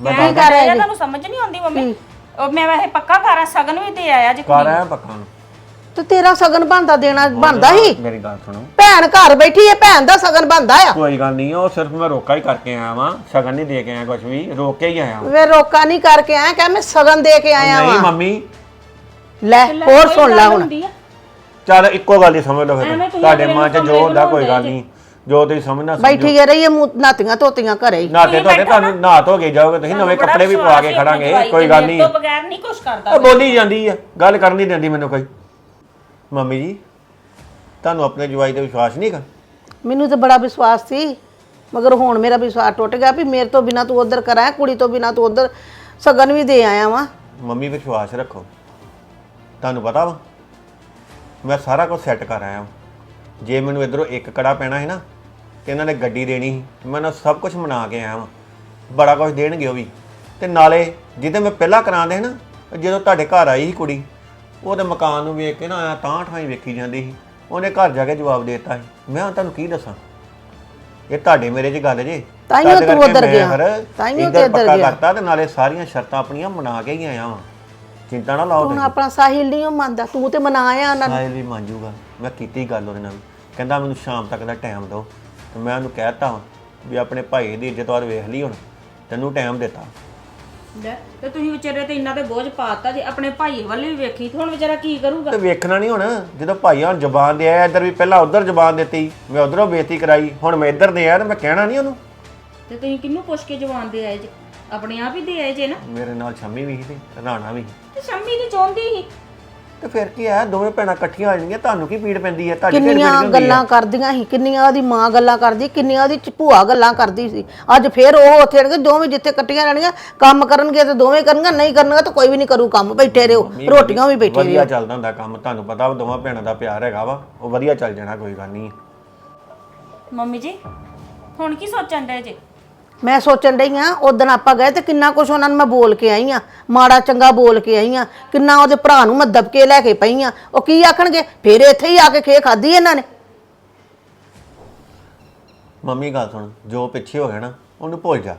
ਮੈਂ ਕਰ ਰਿਹਾ ਤੁਹਾਨੂੰ ਸਮਝ ਨਹੀਂ ਆਉਂਦੀ ਮੰਮੀ। ਉਹ ਮੈਂ ਵੈਸੇ ਪੱਕਾ ਕਰਾਂ ਸਗਨ ਵੀ ਦੇ ਆਇਆ ਜੇ ਕਰ ਕੁੜੀ ਆਇਆ ਪੱਕਾ। ਨੂੰ ਤੇ ਤੇਰਾ ਸਗਨ ਬਣਦਾ ਦੇਣਾ ਬਣਦਾ ਹੀ? ਮੇਰੀ ਗੱਲ ਸੁਣੋ। ਭੈਣ ਘਰ ਬੈਠੀ ਹੈ ਭੈਣ ਦਾ ਸਗਨ ਬਣਦਾ ਆ। ਕੋਈ ਗੱਲ ਨਹੀਂ ਉਹ ਸਿਰਫ ਮੈਂ ਰੋਕਾ ਹੀ ਕਰਕੇ ਆਇਆ ਵਾਂ ਸ਼ਗਨ ਨਹੀਂ ਦੇ ਕੇ ਆਇਆ ਕੁਝ ਵੀ ਰੋਕ ਕੇ ਹੀ ਆਇਆ ਵਾਂ। ਵੇ ਰੋਕਾ ਨਹੀਂ ਕਰਕੇ ਆਇਆ ਕਹਿ ਮੈਂ ਸਗਨ ਦੇ ਕੇ ਆਇਆ ਨਹੀਂ ਵਾਂ। ਮੰਮੀ। ਲੈ ਹੋਰ ਕੋਈ ਸੁਣ ਗੱਲ ਲੈ ਹੁਣ। ਹੁੰਦੀ ਆ। ਚੱਲ ਇੱਕੋ ਗੱਲ ਹੀ ਸਮਝ ਲਓ ਫਿਰ। ਐਵੇਂ ਤੁਸੀਂ ਤੁਹਾਡੇ ਮਨ 'ਚ ਨੂੰ ਜੋ ਹੁੰਦਾ ਕੋਈ ਗੱਲ ਨਹੀਂ। ਜੋ ਤੁਸੀਂ ਸਮਝਣਾ ਸਮਝੋ। ਬੈਠੀ ਰਹੀ ਮੂੰਹ ਨਾਤੀਆਂ ਧੋਤੀਆਂ ਘਰੇ ਹੀ। ਨਾਤੇ ਤੁਹਾਡੇ ਤੁਹਾਨੂੰ ਨਹਾ ਧੋ ਕੇ ਜਾਓਗੇ ਤੁਸੀਂ ਨਵੇਂ ਕੱਪੜੇ ਵੀ ਪਵਾ ਕੇ ਹੈ ਖੜਾਂਗੇ ਕੋਈ ਗੱਲ ਨਹੀਂ। ਮੇਰੇ ਤੋਂ ਬਗੈਰ ਨਹੀਂ ਕੁਝ ਕਰਦਾ ਉਹ ਬੋਲੀ ਜਾਂਦੀ ਆ ਗੱਲ ਕਰਨ ਨਹੀਂ ਦਿੰਦੀ ਮੈਨੂੰ ਕੋਈ। ਮੰਮੀ ਜੀ ਤੁਹਾਨੂੰ ਆਪਣੇ ਜਵਾਈ ਤੇ ਵਿਸ਼ਵਾਸ ਨਹੀਂ ਹੈਗਾ? ਮੈਨੂੰ ਤਾਂ ਬੜਾ ਵਿਸ਼ਵਾਸ ਸੀ ਮਗਰ ਹੁਣ ਮੇਰਾ ਵਿਸ਼ਵਾਸ ਟੁੱਟ ਗਿਆ ਵੀ ਮੇਰੇ ਤੋਂ ਬਿਨਾ ਤੂੰ ਉਧਰ ਕਰਾਂ ਕੁੜੀ ਤੋਂ ਬਿਨਾ ਤੂੰ ਉਧਰ ਸਗਨ ਵੀ ਦੇ ਆਇਆ ਵਾਂ। ਮੰਮੀ ਵਿਸ਼ਵਾਸ ਰੱਖੋ। ਤੁਹਾਨੂੰ ਪਤਾ ਵਾ ਮੈਂ ਸਾਰਾ ਕੁਝ ਸੈੱਟ ਕਰ ਆਇਆ ਵਾਂ। ਜੇ ਮੈਨੂੰ ਇਧਰੋਂ ਇੱਕ ਕੜਾ ਪੈਣਾ ਸੀ ਨਾ ਤੇ ਇਹਨਾਂ ਨੇ ਗੱਡੀ ਦੇਣੀ ਸੀ ਮੈਂ ਨਾ ਸਭ ਕੁਝ ਮਨਾ ਕੇ ਆਇਆ ਵਾਂ। ਬੜਾ ਕੁਝ ਦੇਣਗੇ ਉਹ ਵੀ। ਤੇ ਨਾਲੇ ਜਿਹਦੇ ਮੈਂ ਪਹਿਲਾਂ ਕਰਾਉਂਦੇ ਨਾ ਜਦੋਂ ਤੁਹਾਡੇ ਘਰ ਆਈ ਸੀ ਕੁੜੀ ਉਹਦੇ ਮਕਾਨ ਨੂੰ ਵੇਖ ਕੇ ਨਾ ਆਇਆ ਤਾਂ ਠਾਈ ਵੇਖੀ ਜਾਂਦੀ ਸੀ। ਉਹਨੇ ਘਰ ਜਾ ਕੇ ਜਵਾਬ ਦੇ ਦਿੱਤਾ ਸੀ। ਮੈਂ ਹੁਣ ਤੁਹਾਨੂੰ ਕੀ ਦੱਸਾਂ? ਇਹ ਤੁਹਾਡੇ ਮੇਰੇ 'ਚ ਗੱਲ ਜੇ। ਤਾਈਓ ਤਦ ਤੂੰ ਕਰਕੇ ਉੱਧਰ ਮੈਂ ਗਿਆ। ਫਿਰ ਤਾਈਓ ਇੱਧਰ ਤੇ ਇੱਧਰ ਪੱਕਾ ਗਿਆ। ਕਰਤਾ ਤੇ ਨਾਲੇ ਸਾਰੀਆਂ ਸ਼ਰਤਾਂ ਆਪਣੀਆਂ ਮਨਾ ਕੇ ਹੀ ਆਇਆ ਵਾਂ। ਚਿੰਤਾ ਨਾ ਲਾਓ ਹੁਣ ਤੁਸੀਂ। ਆਪਣਾ ਸਾਹਿਲ ਨਹੀਂ ਉਹ ਮੰਨਦਾ ਤੂੰ ਤੇ ਮਨਾ ਆਇਆ ਉਹਨਾਂ ਨੂੰ। ਸਾਹਿਲ ਵੀ ਮੰਨ ਜੂਗਾ। ਮੈਂ ਕੀਤੀ ਗੱਲ ਉਹਦੇ ਨਾਲ ਵੀ। ਕਹਿੰਦਾ ਮੈਨੂੰ ਸ਼ਾਮ ਤੱਕ ਦਾ ਟਾਈਮ ਦਿਓ। ਤੇ ਮੈਂ ਉਹਨੂੰ ਕਹਿਤਾ ਵਾਂ ਆਪਣੇ ਭਾਈ ਦੀ ਇੱਜ਼ਤ ਵਾਰ ਵੇਖ ਲਈ ਹੁਣ ਤੈਨੂੰ ਟਾਈਮ ਦਿੱਤਾ। ਲੈ, ਤੇ ਤੁਸੀਂ ਵਿਚਾਰੇ ਤੇ ਇੰਨਾ ਤੇ ਬੋਝ ਪਾਤਾ ਜੇ ਆਪਣੇ ਭਾਈ ਵੱਲ ਵੀ ਵੇਖੀ ਤੇ ਹੁਣ ਵਿਚਾਰਾ ਕੀ ਕਰੂਗਾ? ਤੇ ਵੇਖਣਾ ਨਹੀਂ ਹੁਣ ਜਦੋਂ ਭਾਈਆਂ ਨੂੰ ਜ਼ਬਾਨ ਦੇ ਆਇਆ ਇੱਧਰ ਵੀ ਪਹਿਲਾਂ ਉੱਧਰ ਜ਼ਬਾਨ ਦਿੱਤੀ ਮੈਂ ਉਧਰੋਂ ਬੇਇੱਜ਼ਤੀ ਕਰਾਈ ਹੁਣ ਮੈਂ ਇੱਧਰ ਦੇ ਆਇਆ ਤੇ ਮੈਂ ਕਹਿਣਾ ਨਹੀਂ ਉਹਨੂੰ। ਤੇ ਤੁਸੀਂ ਕਿਹਨੂੰ ਪੁੱਛ ਕੇ ਜਵਾਨ ਦੇ ਆਏ ਜੇ? ਆਪਣੇ ਆਪ ਹੀ ਦੇ ਆਏ ਜੇ ਨਾ। ਮੇਰੇ ਨਾਲ ਸ਼ੰਮੀ ਵੀ ਸੀ ਤੇ ਰਾਣਾ ਵੀ ਸੀ। ਤੇ ਸ਼ੰਮੀ ਨਹੀਂ ਚਾਹੁੰਦੀ ਸੀ। ਤੇ ਫਿਰ ਕੀ ਹੈ ਦੋਵੇਂ ਭੈਣਾਂ ਇਕੱਠੀਆਂ ਆ ਜਾਣਗੀਆਂ ਤੁਹਾਨੂੰ ਕੀ ਪੀੜ ਪੈਂਦੀ ਹੈ ਤੁਹਾਡੀ ਕਿਹੜੀ ਕਿੰਨੀਆਂ ਹੁੰਦੀ ਗੱਲਾਂ ਹੈ ਕਰਦੀਆਂ ਸੀ ਕਿੰਨੀਆਂ ਉਹਦੀ ਮਾਂ ਗੱਲਾਂ ਕਰਦੀ ਕਿੰਨੀਆਂ ਉਹਦੀ ਚ- ਭੂਆ ਗੱਲਾਂ ਕਰਦੀ ਸੀ। ਅੱਜ ਫੇਰ ਉਹ ਉੱਥੇ ਰਹਿਣਗੇ ਦੋਵੇਂ ਜਿੱਥੇ ਇਕੱਠੀਆਂ ਰਹਿਣਗੀਆਂ ਕੰਮ ਕਰਨਗੇ ਤੇ ਦੋਵੇਂ ਕਰਨਗੇ ਨਹੀਂ ਕਰਨਗੇ ਤਾਂ ਕੋਈ ਵੀ ਨਹੀਂ ਕਰੂ ਕੰਮ ਬੈਠੇ ਰਹੋ ਰੋਟੀਆਂ ਵੀ ਬੈਠੇ ਵਧੀਆ ਚੱਲਦਾ ਹੁੰਦਾ ਕੰਮ ਤੁਹਾਨੂੰ ਪਤਾ ਵਾ ਦੋਵਾਂ ਭੈਣਾਂ ਦਾ ਪਿਆਰ ਹੈਗਾ ਵਾ ਉਹ ਵਧੀਆ ਚੱਲ ਜਾਣਾ ਕੋਈ ਗੱਲ ਨਹੀਂ। ਮੰਮੀ ਜੀ ਹੁਣ ਕੀ ਸੋਚਣ ਦੇ ਜੇ? ਮੈਂ ਸੋਚਣ ਡਈ ਆ ਉਦੋਂ ਆਪਾਂ ਗਏ ਤੇ ਕਿੰਨਾ ਕੁਛ ਉਹਨਾਂ ਨੂੰ ਮੈਂ ਬੋਲ ਕੇ ਆਈ ਆ ਮਾੜਾ ਚੰਗਾ ਬੋਲ ਕੇ ਆਈ ਆ ਕਿੰਨਾ ਉਹਦੇ ਭਰਾ ਨੂੰ ਮੈਂ ਦਬਕੇ ਲੈ ਕੇ ਪਈ ਆ ਉਹ ਕੀ ਆਖਣਗੇ? ਫੇਰ ਇੱਥੇ ਹੀ ਆ ਕੇ ਖੇ ਖਾਦੀ ਇਹਨਾਂ ਨੇ। ਮੰਮੀ ਗੱਲ ਸੁਣ ਜੋ ਪਿੱਛੇ ਹੋ ਗਿਆ ਨਾ ਉਹਨੂੰ ਭੁੱਲ ਜਾ।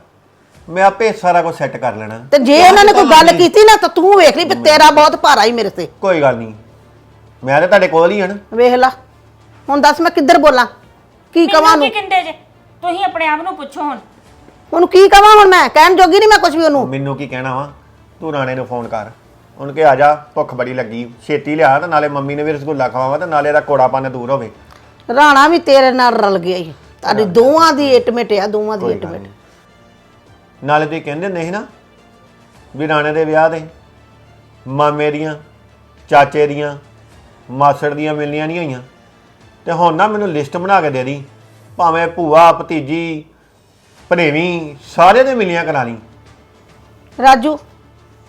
ਮੈਂ ਆਪੇ ਸਾਰਾ ਕੁਝ ਸੈੱਟ ਕਰ ਲੈਣਾ। ਤੇ ਜੇ ਉਹਨਾਂ ਨੇ ਕੋਈ ਗੱਲ ਕੀਤੀ ਨਾ ਤਾਂ ਤੂੰ ਵੇਖ ਲਈ ਵੀ ਤੇਰਾ ਬਹੁਤ ਭਾਰਾ ਹੀ ਮੇਰੇ ਤੇ। ਕੋਈ ਗੱਲ ਨਹੀਂ। ਮੈਂ ਤਾਂ ਤੁਹਾਡੇ ਕੋਲ ਹੀ ਹਾਂ ਨਾ। ਵੇਖ ਲਾ। ਹੁਣ ਦੱਸ ਮੈਂ ਕਿੱਧਰ ਬੋਲਾਂ? ਕੀ ਕਵਾਂ ਨੂੰ ਜੇ? ਤੁਸੀਂ ਆਪਣੇ ਆਪ ਨੂੰ ਪੁੱਛੋ ਹੁਣ। ਉਹਨੂੰ ਕੀ ਕਵਾਂ ਹੁਣ ਮੈਂ? ਕਹਿਣ ਜੋਗੀ ਨਹੀਂ ਮੈਂ ਕੁਝ ਵੀ ਉਹਨੂੰ। ਮੈਨੂੰ ਕੀ ਕਹਿਣਾ ਵਾ? ਤੂੰ ਰਾਣੇ ਨੂੰ ਫੋਨ ਕਰ। ਉਹਨੂੰ ਕਿ ਆ ਜਾ ਭੁੱਖ ਬੜੀ ਲੱਗੀ ਛੇਤੀ ਲਿਆ ਤੇ ਨਾਲੇ ਮੰਮੀ ਨੇ ਵੀ ਰਸਗੁੱਲਾ ਖਵਾਵਾ ਤੇ ਨਾਲੇ ਦਾ ਕੋੜਾਪਨ ਦੂਰ ਹੋਵੇ। ਰਾਣਾ ਵੀ ਤੇਰੇ ਨਾਲ ਰਲ ਗਿਆ ਹੀ ਤੁਹਾਡੀ ਦੋਵਾਂ ਦੀ ਇਟਮਿਟ ਆ ਦੋਵਾਂ ਦੀ ਨਹੀਂ। ਨਾਲੇ ਤੁਸੀਂ ਕਹਿੰਦੇ ਨਹੀਂ ਨਾ ਵੀ ਰਾਣੇ ਦੇ ਵਿਆਹ ਦੇ ਮਾਮੇ ਦੀਆਂ ਚਾਚੇ ਦੀਆਂ ਮਾਸੜ ਦੀਆਂ ਮਿਲਣੀਆਂ ਨਹੀਂ ਹੋਈਆਂ। ਤੇ ਹੁਣ ਨਾ ਮੈਨੂੰ ਲਿਸਟ ਬਣਾ ਕੇ ਦੇ ਦੀ। ਭਾਵੇਂ ਭੂਆ ਭਤੀਜੀ ਭਣੇਵੀਂ ਸਾਰੇ ਦੇ ਮਿਲੀਆਂ ਕਰਾ ਲਈ। ਰਾਜੂ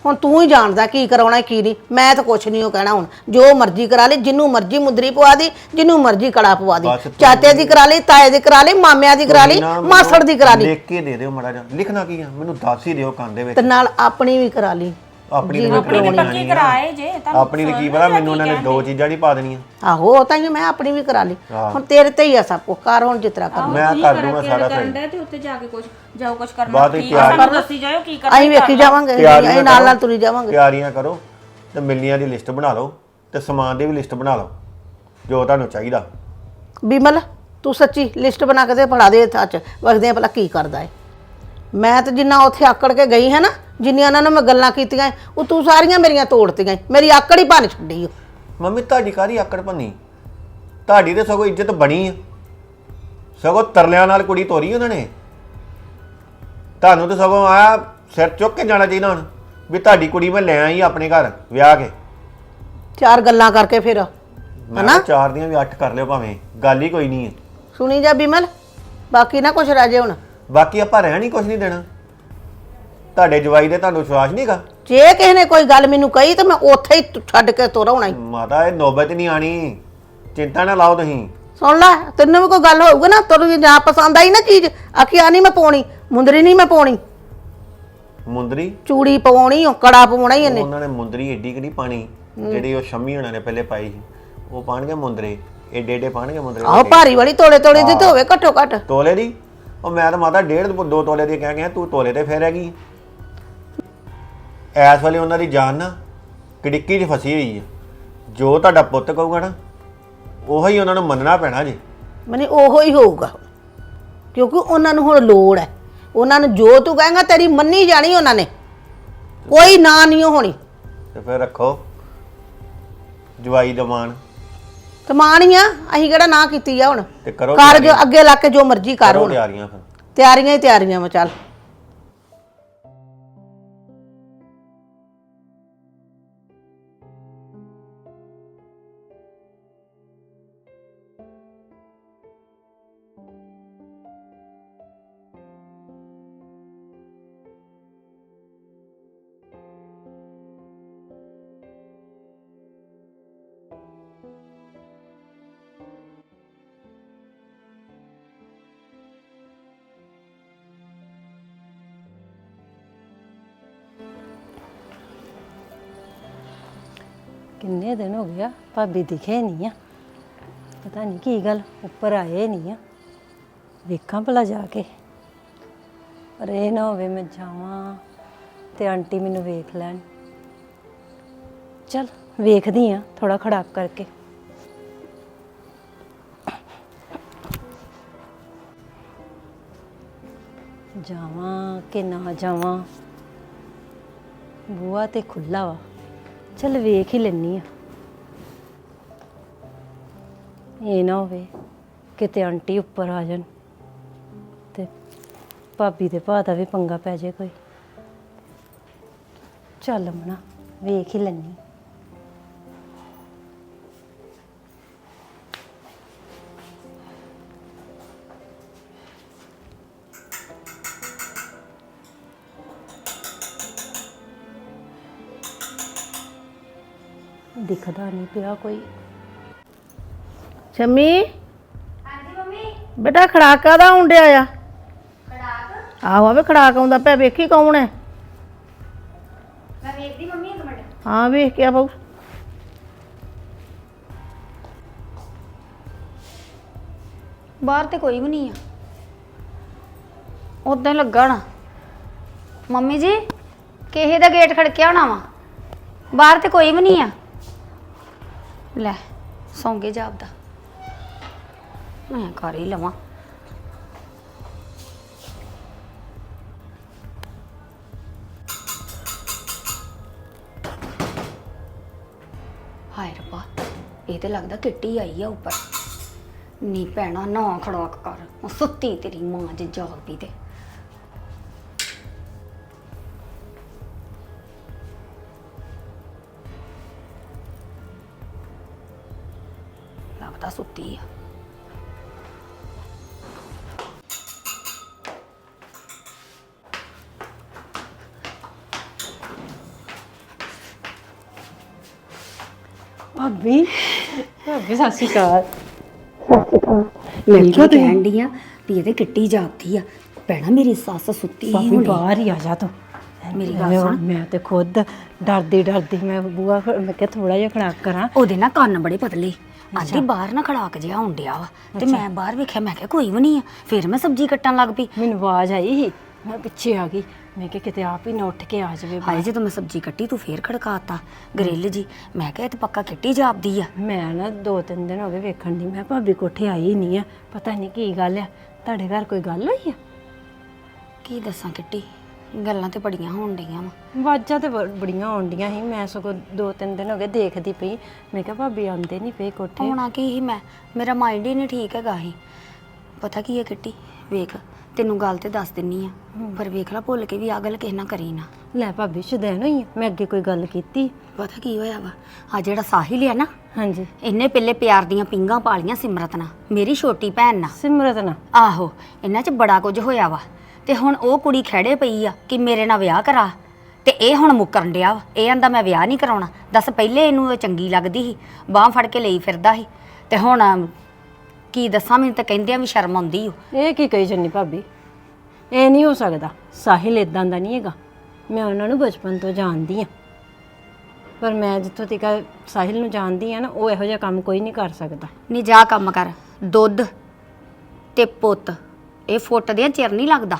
ਹੁਣ ਤੂੰ ਹੀ ਜਾਣਦਾ ਕੀ ਕਰਾਉਣਾ ਕੀ ਨਹੀਂ। ਮੈਂ ਤਾਂ ਕੁਛ ਨਹੀਂ ਉਹ ਕਹਿਣਾ ਹੁਣ। ਜੋ ਮਰਜ਼ੀ ਕਰਾ ਲਈ ਜਿੰਨੂੰ ਮਰਜ਼ੀ ਮੁੰਦਰੀ ਪਵਾ ਦੀ ਜਿੰਨੂੰ ਮਰਜ਼ੀ ਕੜਾ ਪਵਾ ਦੀ। ਬਸ ਤੂੰ- ਚਾਚੇ ਦੀ ਕਰਾ ਲਈ ਤਾਏ ਦੀ ਕਰਾ ਲਈ ਮਾਮਿਆਂ ਦੀ ਕਰਾ ਲਈ ਤੁਸੀਂ ਨਾ ਮੈਨੂੰ ਮਾਸੜ ਦੀ ਕਰਾ ਲਈ। ਲਿਖ ਕੇ ਦੇ ਦਿਓ ਮੜਾ ਜਾ ਲਿਖਣਾ ਕੀ ਆ? ਮੈਨੂੰ ਦੱਸ ਹੀ ਦਿਓ ਕੰਨ ਦੇ ਵਿੱਚ। ਤੇ ਨਾਲ ਆਪਣੀ ਵੀ ਕਰਾ ਲਈ। ਆਪਣੀ ਤਾਂ ਆਪਣੀ ਵੀ ਪੱਕੀ। ਕਰਾਏ ਜੇ ਤੁਹਾਨੂੰ ਆਪਣੀ ਦੀ ਕੀ ਪਤਾ ਮੈਨੂੰ ਉਹਨਾਂ ਨੇ ਦੋ ਚੀਜ਼ਾਂ ਨਹੀਂ ਪਾ ਦੇਣੀਆਂ। ਆਹੋ ਉਹ ਤਾਂ ਹੀ ਮੈਂ ਆਪਣੀ ਵੀ ਕਰਾ ਲਈ। ਹਾਂ। ਹੁਣ ਤੇਰੇ ਤੇ ਹੀ ਆ ਸਭ ਕੁਝ ਕਰ ਹੁਣ ਜਿਤਨਾ ਕਰਨਾ। ਮੈਂ ਕਰ ਦੂੰਗਾ ਸਾਰਾ ਸਹੀ। ਦੇ ਤੇ ਉੱਤੇ ਜਾ ਕੇ ਕੁਝ ਜਾਓ ਕੁਝ ਕਰਨਾ ਠੀਕ ਆ ਸਾਨੂੰ ਦੱਸੀ ਜਾਇਓ ਕੀ ਕਰਨਾ ਅਸੀਂ ਵੇਖੀ ਜਾਵਾਂਗੇ ਅਸੀਂ ਨਾਲ ਨਾਲ ਕਰੋ। ਤੁਰੀ ਜਾਵਾਂਗੇ। ਤਿਆਰੀਆਂ ਕਰੋ ਤੇ ਮਿਲਨੀਆਂ ਦੀ ਲਿਸਟ ਬਣਾ ਲਓ ਤੇ ਸਮਾਨ ਦੀ ਵੀ ਲਿਸਟ ਬਣਾ ਲਓ ਜੋ ਤੁਹਾਨੂੰ ਚਾਹੀਦਾ। ਬਿਮਲ ਤੂੰ ਸੱਚੀ ਲਿਸਟ ਬਣਾ ਕੇ ਤੇ ਫੜਾ ਦੇ ਹੱਥ 'ਚ ਵੇਖਦੇ ਆ ਭਲਾ ਕੀ ਕਰਦਾ ਏ। ਮੈਂ ਤਾਂ ਜਿੰਨਾ ਉੱਥੇ ਆਕੜ ਕੇ ਗਈ ਹੈ ਨਾ ਜਿੰਨੀਆਂ ਉਹਨਾਂ ਨਾਲ ਮੈਂ ਗੱਲਾਂ ਕੀਤੀਆਂ ਉਹ ਤੂੰ ਸਾਰੀਆਂ ਮੇਰੀਆਂ ਤੋੜਤੀਆਂ ਏ। ਮੇਰੀ ਆਕੜ ਹੀ ਭੰਨ ਛੱਡੀ ਓ। ਮੰਮੀ ਤੁਹਾਡੀ ਕਾਹਦੀ ਆਕੜ ਭੰਨੀ? ਤੁਹਾਡੀ ਤੇ ਸਗੋਂ ਇੱਜ਼ਤ ਬਣੀ ਆ। ਸਗੋਂ ਤਰਲਿਆਂ ਨਾਲ ਕੁੜੀ ਤੋਰੀ ਉਹਨਾਂ ਨੇ। ਤੁਹਾਨੂੰ ਤਾਂ ਸਗੋਂ ਆਇਆ ਸਿਰ ਚੁੱਕ ਕੇ ਜਾਣਾ ਚਾਹੀਦਾ ਹੁਣ ਵੀ ਤੁਹਾਡੀ ਕੁੜੀ ਮੈਂ ਲੈ ਆਈ ਆਪਣੇ ਘਰ ਵਿਆਹ ਕੇ। ਚਾਰ ਗੱਲਾਂ ਕਰਕੇ ਫਿਰ ਮੈਂ ਕਿਹਾ ਚਾਰ ਦੀਆਂ ਵੀ ਅੱਠ ਕਰ ਲਿਓ ਭਾਵੇਂ ਗੱਲ ਹੀ ਕੋਈ ਨਹੀਂ ਹੈ। ਸੁਣੀ ਜਾ ਬਿਮਲ ਬਾਕੀ ਨਾ ਕੁਛ ਰਾਜੇ ਹੁਣ। ਬਾਕੀ ਆਪਾਂ ਰਹਿਣ ਹੀ ਕੁਝ ਨਹੀਂ ਦੇਣਾ। ਤੁਹਾਡੇ ਜਵਾਈ ਦੇ ਤੁਹਾਨੂੰ ਵਿਸ਼ਵਾਸ ਨਹੀਂਗਾ ਜੇ ਕਿਸੇ ਨੇ ਕੋਈ ਗੱਲ ਮੈਨੂੰ ਕਹੀ ਤਾਂ ਮੈਂ ਉੱਥੇ ਹੀ ਤ- ਛੱਡ ਕੇ ਤੁਰ ਆਉਣਾ ਈ ਮਾਤਾ ਇਹ ਨੌਬਤ ਨਹੀਂ ਆਣੀ ਚਿੰਤਾ ਨਾ ਲਾਓ ਤੁਸੀਂ। ਸੁਣ ਲੈ ਤੈਨੂੰ ਵੀ ਕੋਈ ਗੱਲ ਹੋਊਗੀ ਨਾ ਤੈਨੂੰ ਜਾਂ ਪਸੰਦ ਆਈ ਨਾ ਚੀਜ਼। ਆਖੀ ਆ ਨਹੀਂ ਮੈਂ ਪਾਉਣੀ ਮੁੰਦਰੀ ਨਹੀਂ ਮੈਂ ਪਾਉਣੀ। ਮੁੰਦਰੀ? ਚੂੜੀ ਪਵਾਉਣੀ ਓ ਕੜਾ ਪਵਾਉਣਾ ਹੀ ਇਹਨੇ। ਉਹਨਾਂ ਨੇ ਮੁੰਦਰੀ ਏਡੀ ਕਿ ਨਹੀਂ ਪਾਣੀ ਜਿਹੜੀ ਉਹ ਸ਼ੰਮੀ ਹੋਣਾ ਨੇ ਪਹਿਲੇ ਪਾਈ ਸੀ। ਉਹ ਪਾਣਗੇ ਮੁੰਦਰੇ ਏਡੇ ਏਡੇ ਪਾਣਗੇ ਮੁੰਦਰੇ ਆਹੋ ਭਾਰੀ ਵਾਲੀ ਤੋਲੇ ਤੋਲੇ ਦੀ ਤਾਂ ਹੋਵੇ ਘੱਟੋ ਘੱਟ ਤੋਲੇ ਦੀ? ਉਹ ਮੈਂ ਤਾਂ ਮਾਤਾ ਡੇਢ ਦੋ ਤੋਲੇ ਦੀ ਕਹਿ ਗਿਆ ਤੂੰ ਤੋਲੇ ਤੇ ਫੇਰ ਹੈਗੀ ਐਸ ਵੇਲੇ ਉਹਨਾਂ ਦੀ ਜਾਨ ਨਾ ਕਿੜਕੀ 'ਚ ਫਸੀ ਹੋਈ ਹੈ ਜੋ ਤੁਹਾਡਾ ਪੁੱਤ ਕਹੂਗਾ ਨਾ ਉਹੋ ਹੀ ਉਹਨਾਂ ਨੂੰ ਮੰਨਣਾ ਪੈਣਾ ਜੀ। ਮਨੇ ਉਹੋ ਹੀ ਹੋਊਗਾ। ਕਿਉਂਕਿ ਉਹਨਾਂ ਨੂੰ ਹੁਣ ਲੋੜ ਹੈ ਉਹਨਾਂ ਨੂੰ ਜੋ ਤੂੰ ਕਹੇਂਗਾ ਤੇਰੀ ਮੰਨੀ ਜਾਣੀ ਉਹਨਾਂ ਨੇ। ਕੋਈ ਨਾ ਨਹੀਂ ਹੋਣੀ। ਤੇ ਫਿਰ ਰੱਖੋ। ਜਵਾਈ ਦਾ ਮਾਣ ਤੇ ਮਾਣੀ ਆ ਅਸੀਂ ਕਿਹੜਾ ਨਾ ਕੀਤੀ ਆ ਹੁਣ? ਤੇ ਕਰੋ ਕਰ ਜੋ ਅੱਗੇ ਲਾ ਕੇ ਜੋ ਮਰਜ਼ੀ ਕਰ ਕਰੋ ਹੁਣ। ਤਿਆਰੀਆਂ ਫਿਰ। ਤਿਆਰੀਆਂ ਹੀ ਤਿਆਰੀਆਂ ਵਾ ਚੱਲ। ਕਿੰਨੇ ਦਿਨ ਹੋ ਗਿਆ ਭਾਬੀ ਦਿਖੇ ਨਹੀਂ ਆ। ਪਤਾ ਨਹੀਂ ਕੀ ਗੱਲ, ਉੱਪਰ ਆਏ ਨਹੀਂ ਆ। ਵੇਖਾਂ ਭਲਾ ਜਾ ਕੇ। ਪਰ ਇਹ ਨਾ ਹੋਵੇ ਮੈਂ ਜਾਵਾਂ ਤੇ ਆਂਟੀ ਮੈਨੂੰ ਵੇਖ ਲੈਣ। ਚਲ, ਵੇਖਦੀ ਆ ਥੋੜਾ ਖੜਾਕ ਕਰਕੇ। ਜਾਵਾਂ ਕਿ ਨਾ ਜਾਵਾਂ? ਬੂਆ ਤੇ ਖੁੱਲਾ ਵਾ। ਚਲ ਵੇਖ ਹੀ ਲੈਣੀ ਆ। ਇਹ ਨਾ ਹੋਵੇ ਕਿਤੇ ਆਂਟੀ ਉੱਪਰ ਆ ਜਾਣ ਤੇ ਭਾਬੀ ਦੇ ਭਾਅ ਦਾ ਵੀ ਪੰਗਾ ਪੈ ਜਾਏ ਕੋਈ। ਚੱਲ ਮਣਾ ਵੇਖ ਹੀ ਲੈਣੀ ਦਿਖਦਾ ਨਹੀਂ ਪਿਆ ਕੋਈ। ਸ਼ਮੀ? ਹਾਂਜੀ ਮੰਮੀ। ਬੇਟਾ ਖੜਾਕ ਕਾਦਾ ਹੁੰਦਿਆ ਆ? ਖੜਾਕ? ਆਹੋ ਆਵੇ ਖੜਾਕ ਆਉਂਦਾ ਪਿਆ ਵੇਖੀ ਕੌਣ ਹੈ ਮੈਂ ਵੇਖਦੀ ਮੰਮੀ ਇੱਕ ਮਿੰਟ। ਹਾਂ ਵੇਖ ਕੇ ਆ ਬਾਊ। ਬਾਹਰ ਤੇ ਕੋਈ ਵੀ ਨਹੀਂ ਆ। ਉਦਾਂ ਹੀ ਲੱਗਾ ਹੋਣਾ। ਮੰਮੀ ਜੀ ਕਿਸੇ ਦਾ ਗੇਟ ਖੜਕਿਆ ਹੋਣਾ ਵਾ? ਬਾਹਰ ਤੇ ਕੋਈ ਵੀ ਨਹੀਂ ਆ। ਲੈ ਸੌਂਗੇ ਜਾਪਦਾ। ਮੈਂ ਕਰ ਹੀ ਲਵਾਂ। ਹਾਏ ਰੱਬਾ, ਇਹ ਤੇ ਲੱਗਦਾ ਕਿੱਟੀ ਆਈ ਆ ਉੱਪਰ। ਨੀ ਭੈਣਾ, ਨਾ ਖੜਾਕ ਕਰ। ਉਹ ਸੁੱਤੀ ਤੇਰੀ ਮਾਂ ਜੇ ਜਾਗ ਵੀ ਤੇ। ਲੱਗਦਾ ਸੁੱਤੀ ਆ। ਭਾਬੀ ਭਾਬੀ ਸਤਿ ਸ਼੍ਰੀ ਅਕਾਲ। ਮੈਂ ਕੀ ਕਹਿਣ ਡਈ ਆ? ਵੀ ਇਹਦੇ ਕਿੱਟੀ ਜਾਪਦੀ ਆ। ਭੈਣਾ ਮੇਰੀ ਸੱਸ ਸੁੱਤੀ ਭਾਬੀ ਹੋਣੀ ਬਾਹਰ ਹੀ ਆ ਜਾ ਤੂੰ। ਮੇਰੀ ਗੱਲ ਮੈਂ- ਸੁਣ। ਮੈਂ ਤੇ ਖੁਦ ਡਰਦੀ ਡਰਦੀ ਮੈਂ ਬੂਆ ਮੈਂ ਕਿਹਾ ਥੋੜਾ ਜਿਹਾ ਖੜਾਕ ਕਰਾਂ। ਉਹਦੇ ਨਾ ਕੰਨ ਬੜੇ ਪਤਲੇ। ਆਂਦੀ ਬਾਹਰ ਨਾ ਖੜਾਕ ਜਿਹਾ ਆਉਣ ਡਿਆ ਵਾ। ਤੇ ਮੈਂ ਬਾਹਰ ਵੇਖਿਆ ਮੈਂ ਕਿਹਾ ਕੋਈ ਵੀ ਨਹੀਂ ਆ। ਫਿਰ ਮੈਂ ਸਬਜ਼ੀ ਕੱਟਣ ਲੱਗ ਪਈ। ਮੈਨੂੰ ਆਵਾਜ਼ ਆਈ ਸੀ। ਮੈਂ ਪਿੱਛੇ ਆ ਗਈ। ਮੈਂ ਕਿਹਾ ਕਿਤੇ ਆਪ ਹੀ ਨਾ ਉੱਠ ਕੇ ਆ ਜਾਵੇ ਹਾਏ ਜਦੋਂ ਮੈਂ ਸਬਜ਼ੀ ਕੱਟੀ ਤੂੰ ਫੇਰ ਖੜਕਾਤਾ। ਗਰਿੱਲ ਜੀ ਮੈਂ ਕਿਹਾ ਇਹ ਤੇ ਪੱਕਾ ਕਿੱਟੀ ਜਾਪਦੀ ਆ। ਮੈਂ ਨਾ ਦੋ ਤਿੰਨ ਦਿਨ ਹੋ ਗਏ ਵੇਖਣ ਦੀ। ਮੈਂ ਭਾਬੀ ਕੋਠੇ ਆਈ ਨਹੀਂ ਆ। ਪਤਾ ਨਹੀਂ ਕੀ ਗੱਲ ਆ। ਤੁਹਾਡੇ ਘਰ ਕੋਈ ਗੱਲ ਹੋਈ ਆ? ਕੀ ਦੱਸਾਂ ਕਿੱਟੀ? ਗੱਲਾਂ ਤੇ ਬੜੀਆਂ ਹੋਣ ਡਈਆਂ ਵਾ। ਆਵਾਜ਼ਾਂ ਤੇ ਬ- ਬੜੀਆਂ ਆਉਂਦੀਆਂ ਸੀ। ਮੈਂ ਸਗੋਂ ਦੋ ਤਿੰਨ ਦਿਨ ਹੋ ਗਏ ਦੇਖਦੀ ਪਈ। ਮੈਂ ਕਿਹਾ ਭਾਬੀ ਆਉਂਦੇ ਨਹੀਂ ਪਏ ਕੋਠੇ? ਹੋਣਾ ਕੀ ਸੀ ਮੈਂ? ਮੇਰਾ ਮਾਈਂਡ ਹੀ ਨਹੀਂ ਠੀਕ ਹੈਗਾ ਹੀ ਪਤਾ ਕੀ ਹੈ ਕਿੱਟੀ? ਵੇਖ ਤੈਨੂੰ ਗੱਲ ਤੇ ਦੱਸ ਦਿੰਨੀ ਆ। ਪਰ ਵੇਖ ਲੈ ਭੁੱਲ ਕੇ ਵੀ ਆ ਗੱਲ ਕਿਸੇ ਨਾਲ ਕਰੀ ਨਾ। ਲੈ ਭਾਬੀ ਸ਼ੁਦੈਣ ਹੋਈ ਆ। ਮੈਂ ਅੱਗੇ ਕੋਈ ਗੱਲ ਕੀਤੀ। ਪਤਾ ਕੀ ਹੋਇਆ ਵਾ? ਆ ਜਿਹੜਾ ਸਾਹਿਲ ਆ ਨਾ ਹਾਂਜੀ। ਇਹਨੇ ਪਹਿਲੇ ਪਿਆਰ ਦੀਆਂ ਪਿੰਗਾਂ ਪਾਲੀਆਂ ਸਿਮਰਤ ਨਾਲ। ਮੇਰੀ ਛੋਟੀ ਭੈਣ ਨਾਲ। ਸਿਮਰਤ ਨਾ ਆਹੋ ਇਹਨਾਂ 'ਚ ਬੜਾ ਕੁਝ ਹੋਇਆ ਵਾ। ਤੇ ਹੁਣ ਉਹ ਕੁੜੀ ਖੜੇ ਪਈ ਆ ਕਿ ਮੇਰੇ ਨਾਲ ਵਿਆਹ ਕਰਾ। ਤੇ ਇਹ ਹੁਣ ਮੁੱਕਰਨ ਡਿਆ ਵਾ। ਇਹ ਆਂਦਾ ਮੈਂ ਵਿਆਹ ਨਹੀਂ ਕਰਾਉਣਾ। ਦੱਸ ਪਹਿਲੇ ਇਹਨੂੰ ਇਹ ਚੰਗੀ ਲੱਗਦੀ ਸੀ। ਬਾਹ ਫੜ ਕੇ ਲਈ ਫਿਰਦਾ ਸੀ। ਤੇ ਹੁਣ ਕੀ ਦੱਸਾਂ ਮੈਨੂੰ ਤਾਂ ਕਹਿੰਦਿਆਂ ਵੀ ਸ਼ਰਮ ਆਉਂਦੀ ਓ। ਇਹ ਕੀ ਕਹੀ ਜੰਨੀ ਭਾਬੀ? ਇਹ ਨਹੀਂ ਹੋ ਸਕਦਾ। ਸਾਹਿਲ ਇਦਾਂ ਦਾ ਨਹੀਂ ਹੈਗਾ। ਮੈਂ ਉਹਨਾਂ ਨੂੰ ਬਚਪਨ ਤੋਂ ਜਾਣਦੀ ਆ। ਪਰ ਮੈਂ ਜਿੱਥੋਂ ਤੱਕ ਸਾਹਿਲ ਨੂੰ ਜਾਣਦੀ ਆ ਨਾ ਉਹ ਇਹੋ ਜਿਹਾ ਕੰਮ ਕੋਈ ਨਹੀਂ ਕਰ ਸਕਦਾ। ਨਹੀਂ ਜਾ ਕੰਮ ਕਰ। ਦੁੱਧ ਤੇ ਪੁੱਤ। ਇਹ ਫੁੱਟ ਦੇ ਚਿਰ ਨਹੀਂ ਲੱਗਦਾ।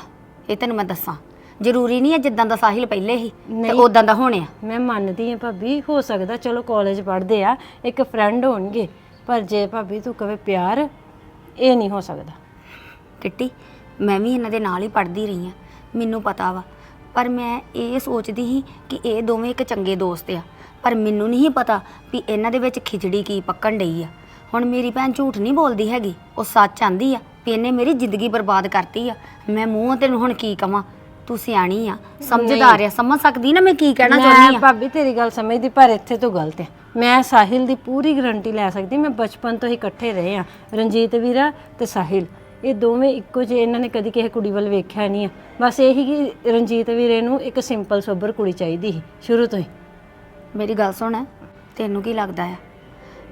ਇਹ ਤੈਨੂੰ ਮੈਂ ਦੱਸਾਂ। ਜ਼ਰੂਰੀ ਨਹੀਂ ਹੈ ਜਿੱਦਾਂ ਦਾ ਸਾਹਿਲ ਪਹਿਲੇ ਸੀ ਤੇ ਨਹੀਂ। ਉਦਾਂ ਦਾ ਹੋਣਿਆ ਮੈਂ ਮੰਨਦੀ ਆ ਭਾਬੀ ਹੋ ਸਕਦਾ ਚਲੋ ਕਾਲਜ ਪੜ੍ਹਦੇ ਆ ਇੱਕ ਫਰੈਂਡ ਹੋਣਗੇ ਪਰ ਜੇ ਭਾਬੀ ਤੂੰ ਕਵੇ ਪਿਆਰ ਇਹ ਨਹੀਂ ਹੋ ਸਕਦਾ। ਕਿੱਟੀ ਮੈਂ ਵੀ ਇਹਨਾਂ ਦੇ ਨਾਲ ਹੀ ਪੜ੍ਹਦੀ ਰਹੀ ਆ ਮੈਨੂੰ ਪਤਾ ਵਾ। ਪਰ ਮੈਂ ਇਹ ਸੋਚਦੀ ਸੀ ਕਿ ਇਹ ਦੋਵੇਂ ਇੱਕ ਚੰਗੇ ਦੋਸਤ ਆ। ਪਰ ਮੈਨੂੰ ਨਹੀਂ ਪਤਾ ਵੀ ਇਹਨਾਂ ਦੇ ਵਿੱਚ ਖਿਚੜੀ ਕੀ ਪੱਕਣ ਡਈ ਆ। ਹੁਣ ਮੇਰੀ ਭੈਣ ਝੂਠ ਨਹੀਂ ਬੋਲਦੀ ਹੈਗੀ ਉਹ ਸੱਚ ਆਂਦੀ ਆ। ਵੀ ਇਹਨੇ ਮੇਰੀ ਜ਼ਿੰਦਗੀ ਬਰਬਾਦ ਕਰਤੀ ਆ। ਮੈਂ ਮੂੰਹ ਤੈਨੂੰ ਹੁਣ ਕੀ ਕਵਾਂ? ਤੂੰ ਸਿਆਣੀ ਆ। ਸਮਝਦਾਰ ਆ। ਸਮਝ ਸਕਦੀ ਨਾ ਮੈਂ ਕੀ ਕਹਿਣਾ ਚਾਹੁੰਦੀ ਮੈਂ ਆ? ਭਾਬੀ ਤੇਰੀ ਗੱਲ ਸਮਝਦੀ ਪਰ ਇੱਥੇ ਤੂੰ ਗਲਤ ਹੈ ਮੈਂ ਸਾਹਿਲ ਦੀ ਪੂਰੀ ਗਾਰੰਟੀ ਲੈ ਸਕਦੀ। ਮੈਂ ਬਚਪਨ ਤੋਂ ਹੀ ਇਕੱਠੇ ਰਹੇ ਆ। ਰਣਜੀਤ ਵੀਰਾ ਤੇ ਸਾਹਿਲ। ਇਹ ਦੋਵੇਂ ਇੱਕੋ ਜਿਹੇ ਇਹਨਾਂ ਨੇ ਕਦੀ ਕਿਸੇ ਕੁੜੀ ਵੱਲ ਵੇਖਿਆ ਨਹੀਂ ਆ। ਬਸ ਇਹੀ ਕਿ ਰਣਜੀਤ ਵੀਰੇ ਨੂੰ ਇੱਕ ਸਿੰਪਲ ਸੋਬਰ ਕੁੜੀ ਚਾਹੀਦੀ ਸੀ ਸ਼ੁਰੂ ਤੋਂ ਹੀ। ਮੇਰੀ ਗੱਲ ਸੁਣ। ਤੈਨੂੰ ਕੀ ਲੱਗਦਾ ਆ?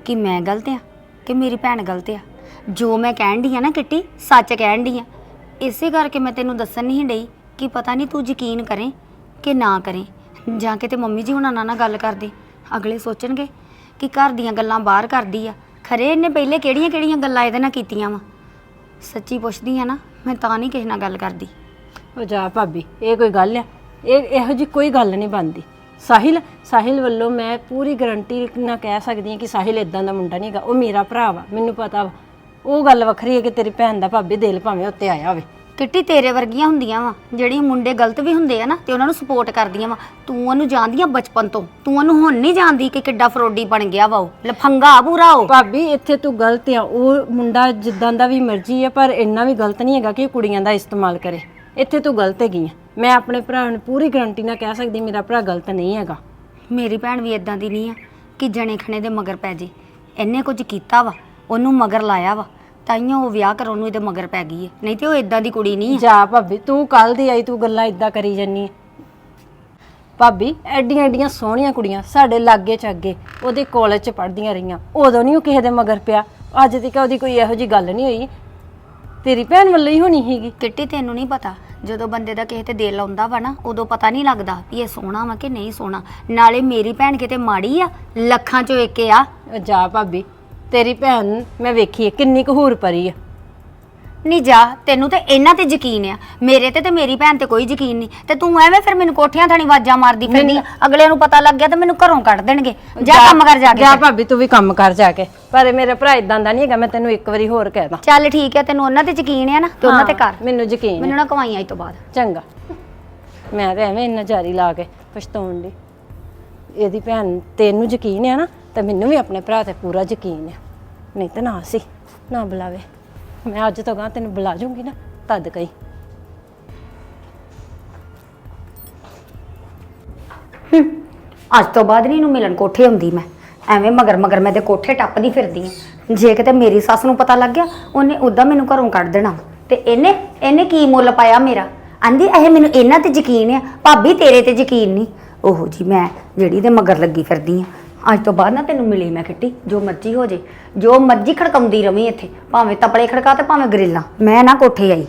ਕਿ ਮੈਂ ਗਲਤ ਆ? ਕਿ ਮੇਰੀ ਭੈਣ ਗਲਤ ਆ? ਜੋ ਮੈਂ ਕਹਿਣ ਦੀ ਆ ਨਾ ਕਿੱਟੀ, ਸੱਚ ਕਹਿਣ ਡਈ ਆ ਇਸੇ ਕਰਕੇ ਮੈਂ ਤੈਨੂੰ ਦੱਸਣ ਨਹੀਂ ਡਈ ਕਿ ਪਤਾ ਨਹੀਂ ਤੂੰ ਯਕੀਨ ਕਰੇ ਕਿ ਨਾ ਕਰੇ। ਜਾਂ ਕਿਤੇ ਮੰਮੀ ਜੀ ਹੁਣਾਂ ਨਾਲ ਨਾ ਗੱਲ ਕਰਦੇ। ਅਗਲੇ ਸੋਚਣਗੇ ਕਿ ਘਰ ਦੀਆਂ ਗੱਲਾਂ ਬਾਹਰ ਕਰਦੀ ਆ। ਖਰੇ ਇਹਨੇ ਪਹਿਲੇ ਕਿਹੜੀਆਂ ਕਿਹੜੀਆਂ ਗੱਲਾਂ ਇਹਦੇ ਨਾਲ ਕੀਤੀਆਂ ਵਾ? ਸੱਚੀ ਪੁੱਛਦੀ ਆ ਨਾ, ਮੈਂ ਤਾਂ ਨਹੀਂ ਕਿਸੇ ਨਾਲ ਗੱਲ ਕਰਦੀ। ਉਹ ਜਾ ਭਾਬੀ, ਇਹ ਕੋਈ ਗੱਲ ਆ। ਇਹ ਇਹੋ ਜੀ ਕੋਈ ਗੱਲ ਨਹੀਂ ਬਣਦੀ। ਸਾਹਿਲ ਸਾਹਿਲ ਵੱਲੋਂ ਮੈਂ ਪੂਰੀ ਗਰੰਟੀ ਨਾਲ ਕਹਿ ਸਕਦੀ ਹਾਂ ਕਿ ਸਾਹਿਲ ਇਦਾਂ ਦਾ ਮੁੰਡਾ ਨਹੀਂਗਾ ਉਹ ਮੇਰਾ ਭਰਾ ਵਾ, ਮੈਨੂੰ ਪਤਾ ਵਾ। ਉਹ ਗੱਲ ਵੱਖਰੀ ਹੈ ਕਿ ਤੇਰੀ ਭੈਣ ਦਾ ਭਾਬੀ ਦਿਲ ਭਾਵੇਂ ਉੱਤੇ ਆਇਆ ਹੋਵੇ। ਕਿੱਟੀ ਤੇਰੇ ਵਰਗੀਆਂ ਹੁੰਦੀਆਂ ਵਾ ਜਿਹੜੀਆਂ ਮੁੰਡੇ ਗਲਤ ਵੀ ਹੁੰਦੇ ਆ ਨਾ ਤੇ ਉਹਨਾਂ ਨੂੰ ਸਪੋਰਟ ਕਰਦੀਆਂ ਵਾ। ਤੂੰ ਉਹਨੂੰ ਜਾਣਦੀਆਂ ਬਚਪਨ ਤੋਂ ਤੂੰ ਉਹਨੂੰ ਹੁਣ ਨਹੀਂ ਜਾਣਦੀ ਕਿ ਕਿੱਡਾ ਫਰੋਡੀ ਬਣ ਗਿਆ ਵਾ ਉਹ ਲਫੰਗਾ ਪੂਰਾ ਉਹ। ਭਾਬੀ ਇੱਥੇ ਤੂੰ ਗਲਤ ਆ ਉਹ ਮੁੰਡਾ ਜਿੱਦਾਂ ਦਾ ਵੀ ਮਰਜ਼ੀ ਆ ਪਰ ਇੰਨਾ ਵੀ ਗਲਤ ਨਹੀਂ ਹੈਗਾ ਕਿ ਉਹ ਕੁੜੀਆਂ ਦਾ ਇਸਤੇਮਾਲ ਕਰੇ। ਇੱਥੇ ਤੂੰ ਗਲਤ ਹੈਗੀ ਆ। ਮੈਂ ਆਪਣੇ ਭਰਾ ਨੂੰ ਪੂਰੀ ਗਾਰੰਟੀ ਨਾਲ ਕਹਿ ਸਕਦੀ ਮੇਰਾ ਭਰਾ ਗਲਤ ਨਹੀਂ ਹੈਗਾ। ਮੇਰੀ ਭੈਣ ਵੀ ਇਦਾਂ ਦੀ ਨਹੀਂ ਆ ਕਿ ਜਣੇ ਖਣੇ ਦੇ ਮਗਰ ਪੈ ਜੇ। ਇਹਨੇ ਕੁਝ ਕੀਤਾ ਵਾ ਉਹਨੂੰ ਮਗਰ ਲਾਇਆ ਵਾ। ਤਾਈਓ ਉਹ ਵਿਆਹ ਕਰਾਉਣ ਨੂੰ ਇਹਦੇ ਮਗਰ ਪੈ ਗਈ ਹੈ ਨਹੀਂ ਤੇ ਉਹ ਇਦਾਂ ਦੀ ਕੁੜੀ ਨਹੀਂ ਜਾ ਭਾਬੀ ਤੂੰ ਕੱਲ ਦੀ ਆਈ ਤੂੰ ਗੱਲਾਂ ਇਦਾਂ ਕਰੀ ਜੰਨੀ ਭਾਬੀ ਐਡੀਆਂ ਐਡੀਆਂ ਸੋਹਣੀਆਂ ਕੁੜੀਆਂ ਸਾਡੇ ਲਾਗੇ ਚ ਅੱਗੇ ਉਹਦੇ ਕਾਲਜ ਚ ਪੜ੍ਹਦੀਆਂ ਰਹੀਆਂ। ਉਦੋਂ ਨਹੀਂ ਉਹ ਕਿਸੇ ਦੇ ਮਗਰ ਪਿਆ। ਅੱਜ ਤੱਕ ਉਹਦੀ ਕੋਈ ਇਹੋ ਜੀ ਗੱਲ ਨਹੀਂ ਹੋਈ। ਤੇਰੀ ਭੈਣ ਵੱਲੋਂ ਹੀ ਹੋਣੀ ਸੀਗੀ। ਕਿੱਟੀ ਤੈਨੂੰ ਨਹੀਂ ਪਤਾ ਜਦੋਂ ਬੰਦੇ ਦਾ ਕਿਸੇ ਤੇ ਦਿਲ ਆਉਂਦਾ ਵਾ ਨਾ ਉਦੋਂ ਪਤਾ ਨਹੀਂ ਲੱਗਦਾ ਵੀ ਇਹ ਸੋਹਣਾ ਵਾ ਕਿ ਨਹੀਂ ਸੋਹਣਾ। ਨਾਲੇ ਮੇਰੀ ਭੈਣ ਕਿਤੇ ਮਾੜੀ ਆ ਲੱਖਾਂ ਚੋਂ ਇੱਕ ਆ। ਜਾ ਭਾਬੀ ਤੇਰੀ ਭੈਣ ਮੈਂ ਵੇਖੀ ਹੈ ਕਿੰਨੀ ਕੁ ਹੂਰ ਪਰੀ ਆ। ਨਹੀਂ ਜਾ ਤੈਨੂੰ ਤੇ ਇਹਨਾਂ ਤੇ ਯਕੀਨ ਆ। ਮੇਰੇ ਤੇ ਤੇ ਮੇਰੀ ਭੈਣ ਤੇ ਕੋਈ ਯਕੀਨ ਨਹੀਂ। ਤੇ ਤੂੰ ਐਵੇਂ ਫਿਰ ਮੈਨੂੰ ਕੋਠਿਆਂ ਥਾਣੀ ਵਾਜਾਂ ਮਾਰਦੀ ਫਿਰਦੀ ਆ। ਅਗਲੇ ਨੂੰ ਪਤਾ ਲੱਗ ਗਿਆ ਤੇ ਮੈਨੂੰ ਘਰੋਂ ਕੱਢ ਦੇਣਗੇ। ਜਾ ਕੰਮ ਕਰ ਜਾ ਕੇ ਜਾ ਫਿਰ। ਭਾਬੀ ਤੂੰ ਵੀ ਕੰਮ ਕਰ ਜਾ ਕੇ। ਪਰ ਇਹ ਮੇਰਾ ਭਰਾ ਇਦਾਂ ਦਾ ਨਹੀਂ ਹੈਗਾ ਮੈਂ ਤੈਨੂੰ ਇੱਕ ਵਾਰੀ ਹੋਰ ਕਹਿ ਦਾਂ। ਚੱਲ ਠੀਕ ਹੈ ਤੈਨੂੰ ਉਹਨਾਂ ਤੇ ਯਕੀਨ ਆ ਨਾ ਤੇ ਉਹਨਾਂ ਤੇ ਕਰ। ਮੈਨੂੰ ਯਕੀਨ ਮੈਨੂੰ ਨਾ ਕਮਾਈ ਅੱਜ ਤੋਂ ਬਾਅਦ। ਚੰਗਾ। ਮੈਂ ਤੇ ਐਵੇਂ ਇੰਨਾ ਜਾਰੀ ਲਾ ਕੇ ਪਛਤਾਉਣ ਦੀ ਇਹਦੀ ਭੈਣ ਤੈਨੂੰ ਯਕੀਨ ਹੈ ਨਾ ਤੇ ਮੈਨੂੰ ਵੀ ਆਪਣੇ ਭਰਾ ਤੇ ਪੂਰਾ ਯਕੀਨ ਹੈ ਨਹੀਂ ਤਾਂ ਨਾ ਸੀ ਨਾ ਬੁਲਾਵੇ। ਮੈਂ ਅੱਜ ਤੋਂ ਗਾਂ ਤੈਨੂੰ ਬੁਲਾ ਜੂੰਗੀ ਨਾ, ਤਦ ਕਈ ਅੱਜ ਤੋਂ ਬਾਅਦ ਨਹੀਂ ਇਹਨੂੰ ਮਿਲਣ ਕੋਠੇ ਹੁੰਦੀ ਮੈਂ। ਐਵੇਂ ਮਗਰ ਮਗਰ ਮੈਂ ਤੇ ਕੋਠੇ ਟੱਪਦੀ ਫਿਰਦੀ ਆ। ਜੇ ਕਿਤੇ ਮੇਰੀ ਸੱਸ ਨੂੰ ਪਤਾ ਲੱਗ ਗਿਆ, ਉਹਨੇ ਉਦਾਂ ਮੈਨੂੰ ਘਰੋਂ ਕੱਢ ਦੇਣਾ। ਤੇ ਇਹਨੇ ਇਹਨੇ ਕੀ ਮੁੱਲ ਪਾਇਆ ਮੇਰਾ? ਆਂਦੀ, ਇਹ ਮੈਨੂੰ ਇਹਨਾਂ ਤੇ ਯਕੀਨ ਆ, ਭਾਬੀ ਤੇਰੇ ਤੇ ਯਕੀਨ ਨਹੀਂ ਉਹੋ ਜੀ ਮੈਂ ਜਿਹੜੀ ਤੇ ਮਗਰ ਲੱਗੀ ਫਿਰਦੀ ਆ। ਅੱਜ ਤੋਂ ਬਾਅਦ ਨਾ ਤੈਨੂੰ ਮਿਲੀ ਮੈਂ ਕਿੱਟੀ ਜੋ ਮਰਜ਼ੀ ਹੋ ਜੇ। ਜੋ ਮਰਜ਼ੀ ਖੜਕਾਉਂਦੀ ਰਵੀਂ ਇੱਥੇ, ਭਾਵੇਂ ਤਪੜੇ ਖੜਕਾ ਤੇ ਭਾਵੇਂ ਗਰਿੱਲਾਂ। ਮੈਂ ਨਾ ਕੋਠੇ ਆਈ।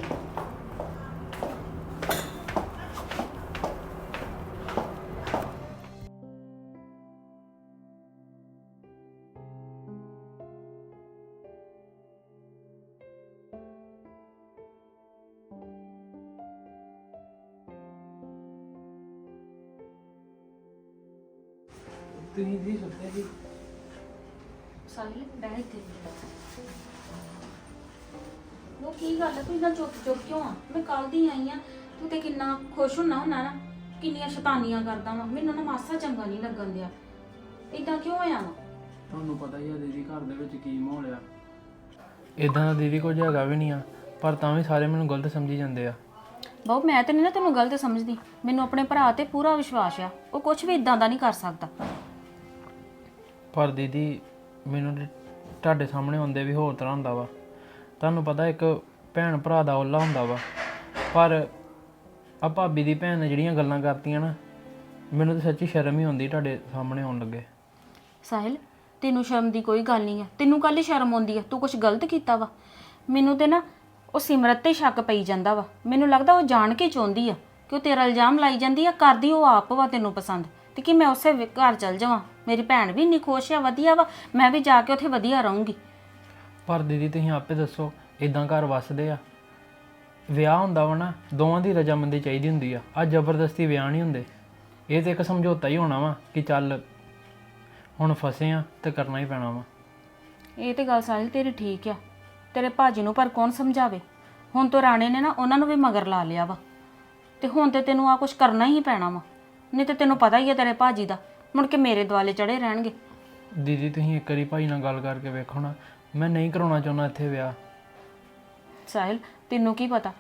ਸ਼ੈਤਾਨੀਆਂ ਕਰਦਾ ਵਾ। ਮੈਨੂੰ ਨਾ ਮਾਸਾ ਚੰਗਾ ਨਹੀਂ ਲੱਗਣ ਦਿਆ। ਇਦਾਂ ਕਿਉਂ ਹੋਇਆ ਵਾ? ਤੁਹਾਨੂੰ ਪਤਾ ਹੀ ਆ ਦੀਦੀ ਘਰ ਦੇ ਵਿੱਚ ਕੀ ਮਾਹੌਲ ਆ। ਇਦਾਂ ਦਾ ਦੀਦੀ ਕੁਝ ਹੈਗਾ ਵੀ ਨਹੀਂ ਆ ਪਰ ਤਾਂ ਵੀ ਸਾਰੇ ਮੈਨੂੰ ਗਲਤ ਸਮਝੀ ਜਾਂਦੇ ਆ। ਬਹੁ ਮੈਂ ਤੇ ਨਹੀਂ ਨਾ ਤੈਨੂੰ ਗਲਤ ਸਮਝਦੀ। ਮੈਨੂੰ ਆਪਣੇ ਭਰਾ ਤੇ ਪੂਰਾ ਵਿਸ਼ਵਾਸ ਆ। ਉਹ ਕੁਝ ਵੀ ਇਦਾਂ ਦਾ ਨਹੀਂ ਕਰ ਸਕਦਾ। ਪਰ ਦੀਦੀ ਮੈਨੂੰ ਤੇ ਤੁਹਾਡੇ ਸਾਹਮਣੇ ਹੁੰਦੇ ਵੀ ਹੋਰ ਤਰ੍ਹਾਂ ਹੁੰਦਾ ਵਾ। ਤੁਹਾਨੂੰ ਪਤਾ ਇੱਕ ਭੈਣ ਭਰਾ ਦਾ ਓਲਾ ਹੁੰਦਾ ਵਾ। ਪਰ ਆ ਭਾਬੀ ਦੀ ਭੈਣ ਨੇ ਜਿਹੜੀਆਂ ਗੱਲਾਂ ਕਰਤੀਆਂ ਨਾ ਮੈਨੂੰ ਤਾਂ ਸੱਚੀ ਸ਼ਰਮ ਹੀ ਆਉਂਦੀ ਤੁਹਾਡੇ ਸਾਹਮਣੇ ਆਉਣ ਲੱਗੇ। ਸਾਹਿਲ ਤੈਨੂੰ ਸ਼ਰਮ ਦੀ ਕੋਈ ਗੱਲ ਨਹੀਂ ਆ। ਤੈਨੂੰ ਕੱਲ ਸ਼ਰਮ ਆਉਂਦੀ ਆ। ਤੂੰ ਕੁਝ ਗਲਤ ਕੀਤਾ ਵਾ। ਮੈਨੂੰ ਤੇ ਨਾ ਉਹ ਸਿਮਰਤ ਤੇ ਸ਼ੱਕ ਪਈ ਜਾਂਦਾ ਵਾ। ਮੈਨੂੰ ਲੱਗਦਾ ਉਹ ਜਾਣ ਕੇ ਚਾਹੁੰਦੀ ਆ ਕਿ ਉਹ ਤੇਰਾ ਇਲਜ਼ਾਮ ਲਾਈ ਜਾਂਦੀ ਆ ਕਰਦੀ ਉਹ ਆਪ ਵਾ ਤੈਨੂੰ ਪਸੰਦ। ਤੇ ਕਿ ਮੈਂ ਉਸੇ ਵੀ ਘਰ ਚਲ ਜਾਵਾਂ? ਮੇਰੀ ਭੈਣ ਵੀ ਇੰਨੀ ਖੁਸ਼ ਆ ਵਧੀਆ ਵਾ। ਮੈਂ ਵੀ ਜਾ ਕੇ ਉੱਥੇ ਵਧੀਆ ਰਹੂੰਗੀ। ਪਰ ਦੀਦੀ ਤੁਸੀਂ ਆਪੇ ਦੱਸੋ ਇਦਾਂ ਘਰ ਵਸਦੇ ਆ? ਵਿਆਹ ਹੁੰਦਾ ਵਾ ਨਾ ਦੋਵਾਂ ਦੀ ਰਜਾਮੰਦੀ ਚਾਹੀਦੀ ਹੁੰਦੀ ਆ। ਆ ਜ਼ਬਰਦਸਤੀ ਵਿਆਹ ਨਹੀਂ ਹੁੰਦੇ। ਇਹ ਤੇ ਇੱਕ ਸਮਝੌਤਾ ਹੀ ਹੋਣਾ ਵਾ ਕਿ ਚੱਲ ਹੁਣ ਫਸੇ ਆ ਤੇ ਕਰਨਾ ਹੀ ਪੈਣਾ ਵਾ। ਇਹ ਤੇ ਗੱਲ ਸਾਹਿਲ ਤੇਰੀ ਠੀਕ ਆ। ਤੇਰੇ ਭਾਜੀ ਨੂੰ ਪਰ ਕੌਣ ਸਮਝਾਵੇ? ਹੁਣ ਤੋਂ ਰਾਣੇ ਨੇ ਨਾ ਉਹਨਾਂ ਨੂੰ ਵੀ ਮਗਰ ਲਾ ਲਿਆ ਵਾ। ਤੇ ਹੁਣ ਤੇ ਤੈਨੂੰ ਆ ਕੁਝ ਕਰਨਾ ਹੀ ਪੈਣਾ ਵਾ। ਨਹੀਂ ਤੇ ਤੈਨੂੰ ਪਤਾ ਹੀ ਆ ਤੇਰੇ ਭਾਜੀ ਦਾ। ਮੁੜ ਕੇ ਮੇਰੇ ਦੁਆਲੇ ਚੜੇ ਰਹਿਣਗੇ। ਦੀਦੀ ਤੁਸੀਂ ਇੱਕ ਵਾਰੀ ਭਾਈ ਨਾਲ ਗੱਲ ਕਰਕੇ ਵੇਖੋ ਨਾ। ਮੈਂ ਨਹੀਂ ਕਰਾਉਣਾ ਚਾਹੁੰਦਾ ਇੱਥੇ ਵਿਆਹ। ਸਾਹਿਲ ਤੈਨੂੰ ਕੀ ਪਤਾ?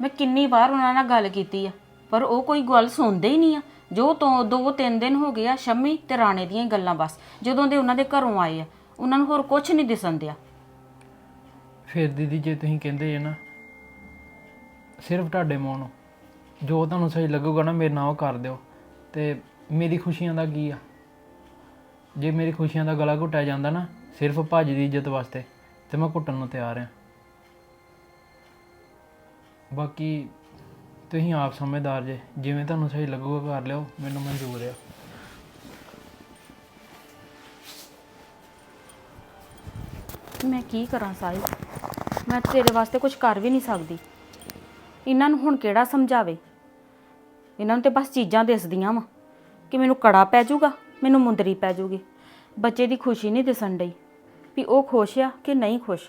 ਮੈਂ ਕਿੰਨੀ ਵਾਰ ਉਹਨਾਂ ਨਾਲ ਗੱਲ ਕੀਤੀ ਆ, ਪਰ ਉਹ ਕੋਈ ਗੱਲ ਸੁਣਦੇ ਹੀ ਨਹੀਂ ਆ। ਜੋ ਤੋਂ ਦੋ ਤਿੰਨ ਦਿਨ ਹੋ ਗਏ ਆ ਸ਼ੰਮੀ ਤੇ ਰਾਣੇ ਦੀਆਂ ਹੀ ਗੱਲਾਂ ਬਸ, ਜਦੋਂ ਦੇ ਉਹਨਾਂ ਦੇ ਘਰੋਂ ਆਏ ਆ, ਉਹਨਾਂ ਨੂੰ ਹੋਰ ਕੁਝ ਨਹੀਂ ਦਿਸਣ ਦਿਆ। ਫਿਰ ਦੀਦੀ, ਜੇ ਤੁਸੀਂ ਕਹਿੰਦੇ ਜੇ ਨਾ, ਸਿਰਫ ਤੁਹਾਡੇ ਮੂੰਹ ਨੂੰ, ਜੋ ਤੁਹਾਨੂੰ ਸਹੀ ਲੱਗੂਗਾ ਨਾ, ਮੇਰੇ ਨਾਲ ਉਹ ਕਰ ਦਿਓ। ਤੇ ਮੇਰੀ ਖੁਸ਼ੀਆਂ ਦਾ ਕੀ ਆ? ਜੇ ਮੇਰੀ ਖੁਸ਼ੀਆਂ ਦਾ ਗਲਾ ਘੁੱਟਿਆ ਜਾਂਦਾ ਨਾ, ਸਿਰਫ ਭਾਜੀ ਦੀ ਇੱਜ਼ਤ ਵਾਸਤੇ, ਤੇ ਮੈਂ ਘੁੱਟਣ ਨੂੰ ਤਿਆਰ ਆ। ਬਾਕੀ ਤੁਸੀਂ ਆਪ ਸਮਝਦਾਰ ਜੇ, ਜਿਵੇਂ ਤੁਹਾਨੂੰ ਸਹੀ ਲੱਗੂਗਾ ਕਰ ਲਿਓ, ਮੈਨੂੰ ਮਨਜ਼ੂਰ ਆ। ਮੈਂ ਕੀ ਕਰਾਂ ਸਾਹਿਲ ਮੈਂ ਤੇਰੇ ਵਾਸਤੇ ਕੁਝ ਕਰ ਵੀ ਨਹੀਂ ਸਕਦੀ। ਇਹਨਾਂ ਨੂੰ ਹੁਣ ਕਿਹੜਾ ਸਮਝਾਵੇ? ਇਹਨਾਂ ਨੂੰ ਤੇ ਬਸ ਚੀਜ਼ਾਂ ਦਿਸਦੀਆਂ ਵਾ ਕਿ ਮੈਨੂੰ ਕੜਾ ਪੈ ਜਾਊਗਾ, ਮੈਨੂੰ ਮੁੰਦਰੀ ਪੈ ਜਾਊਗੀ। ਬੱਚੇ ਦੀ ਖੁਸ਼ੀ ਨਹੀਂ ਦਿਸਣ ਡਈ ਵੀ ਉਹ ਖੁਸ਼ ਆ ਕਿ ਨਹੀਂ ਖੁਸ਼।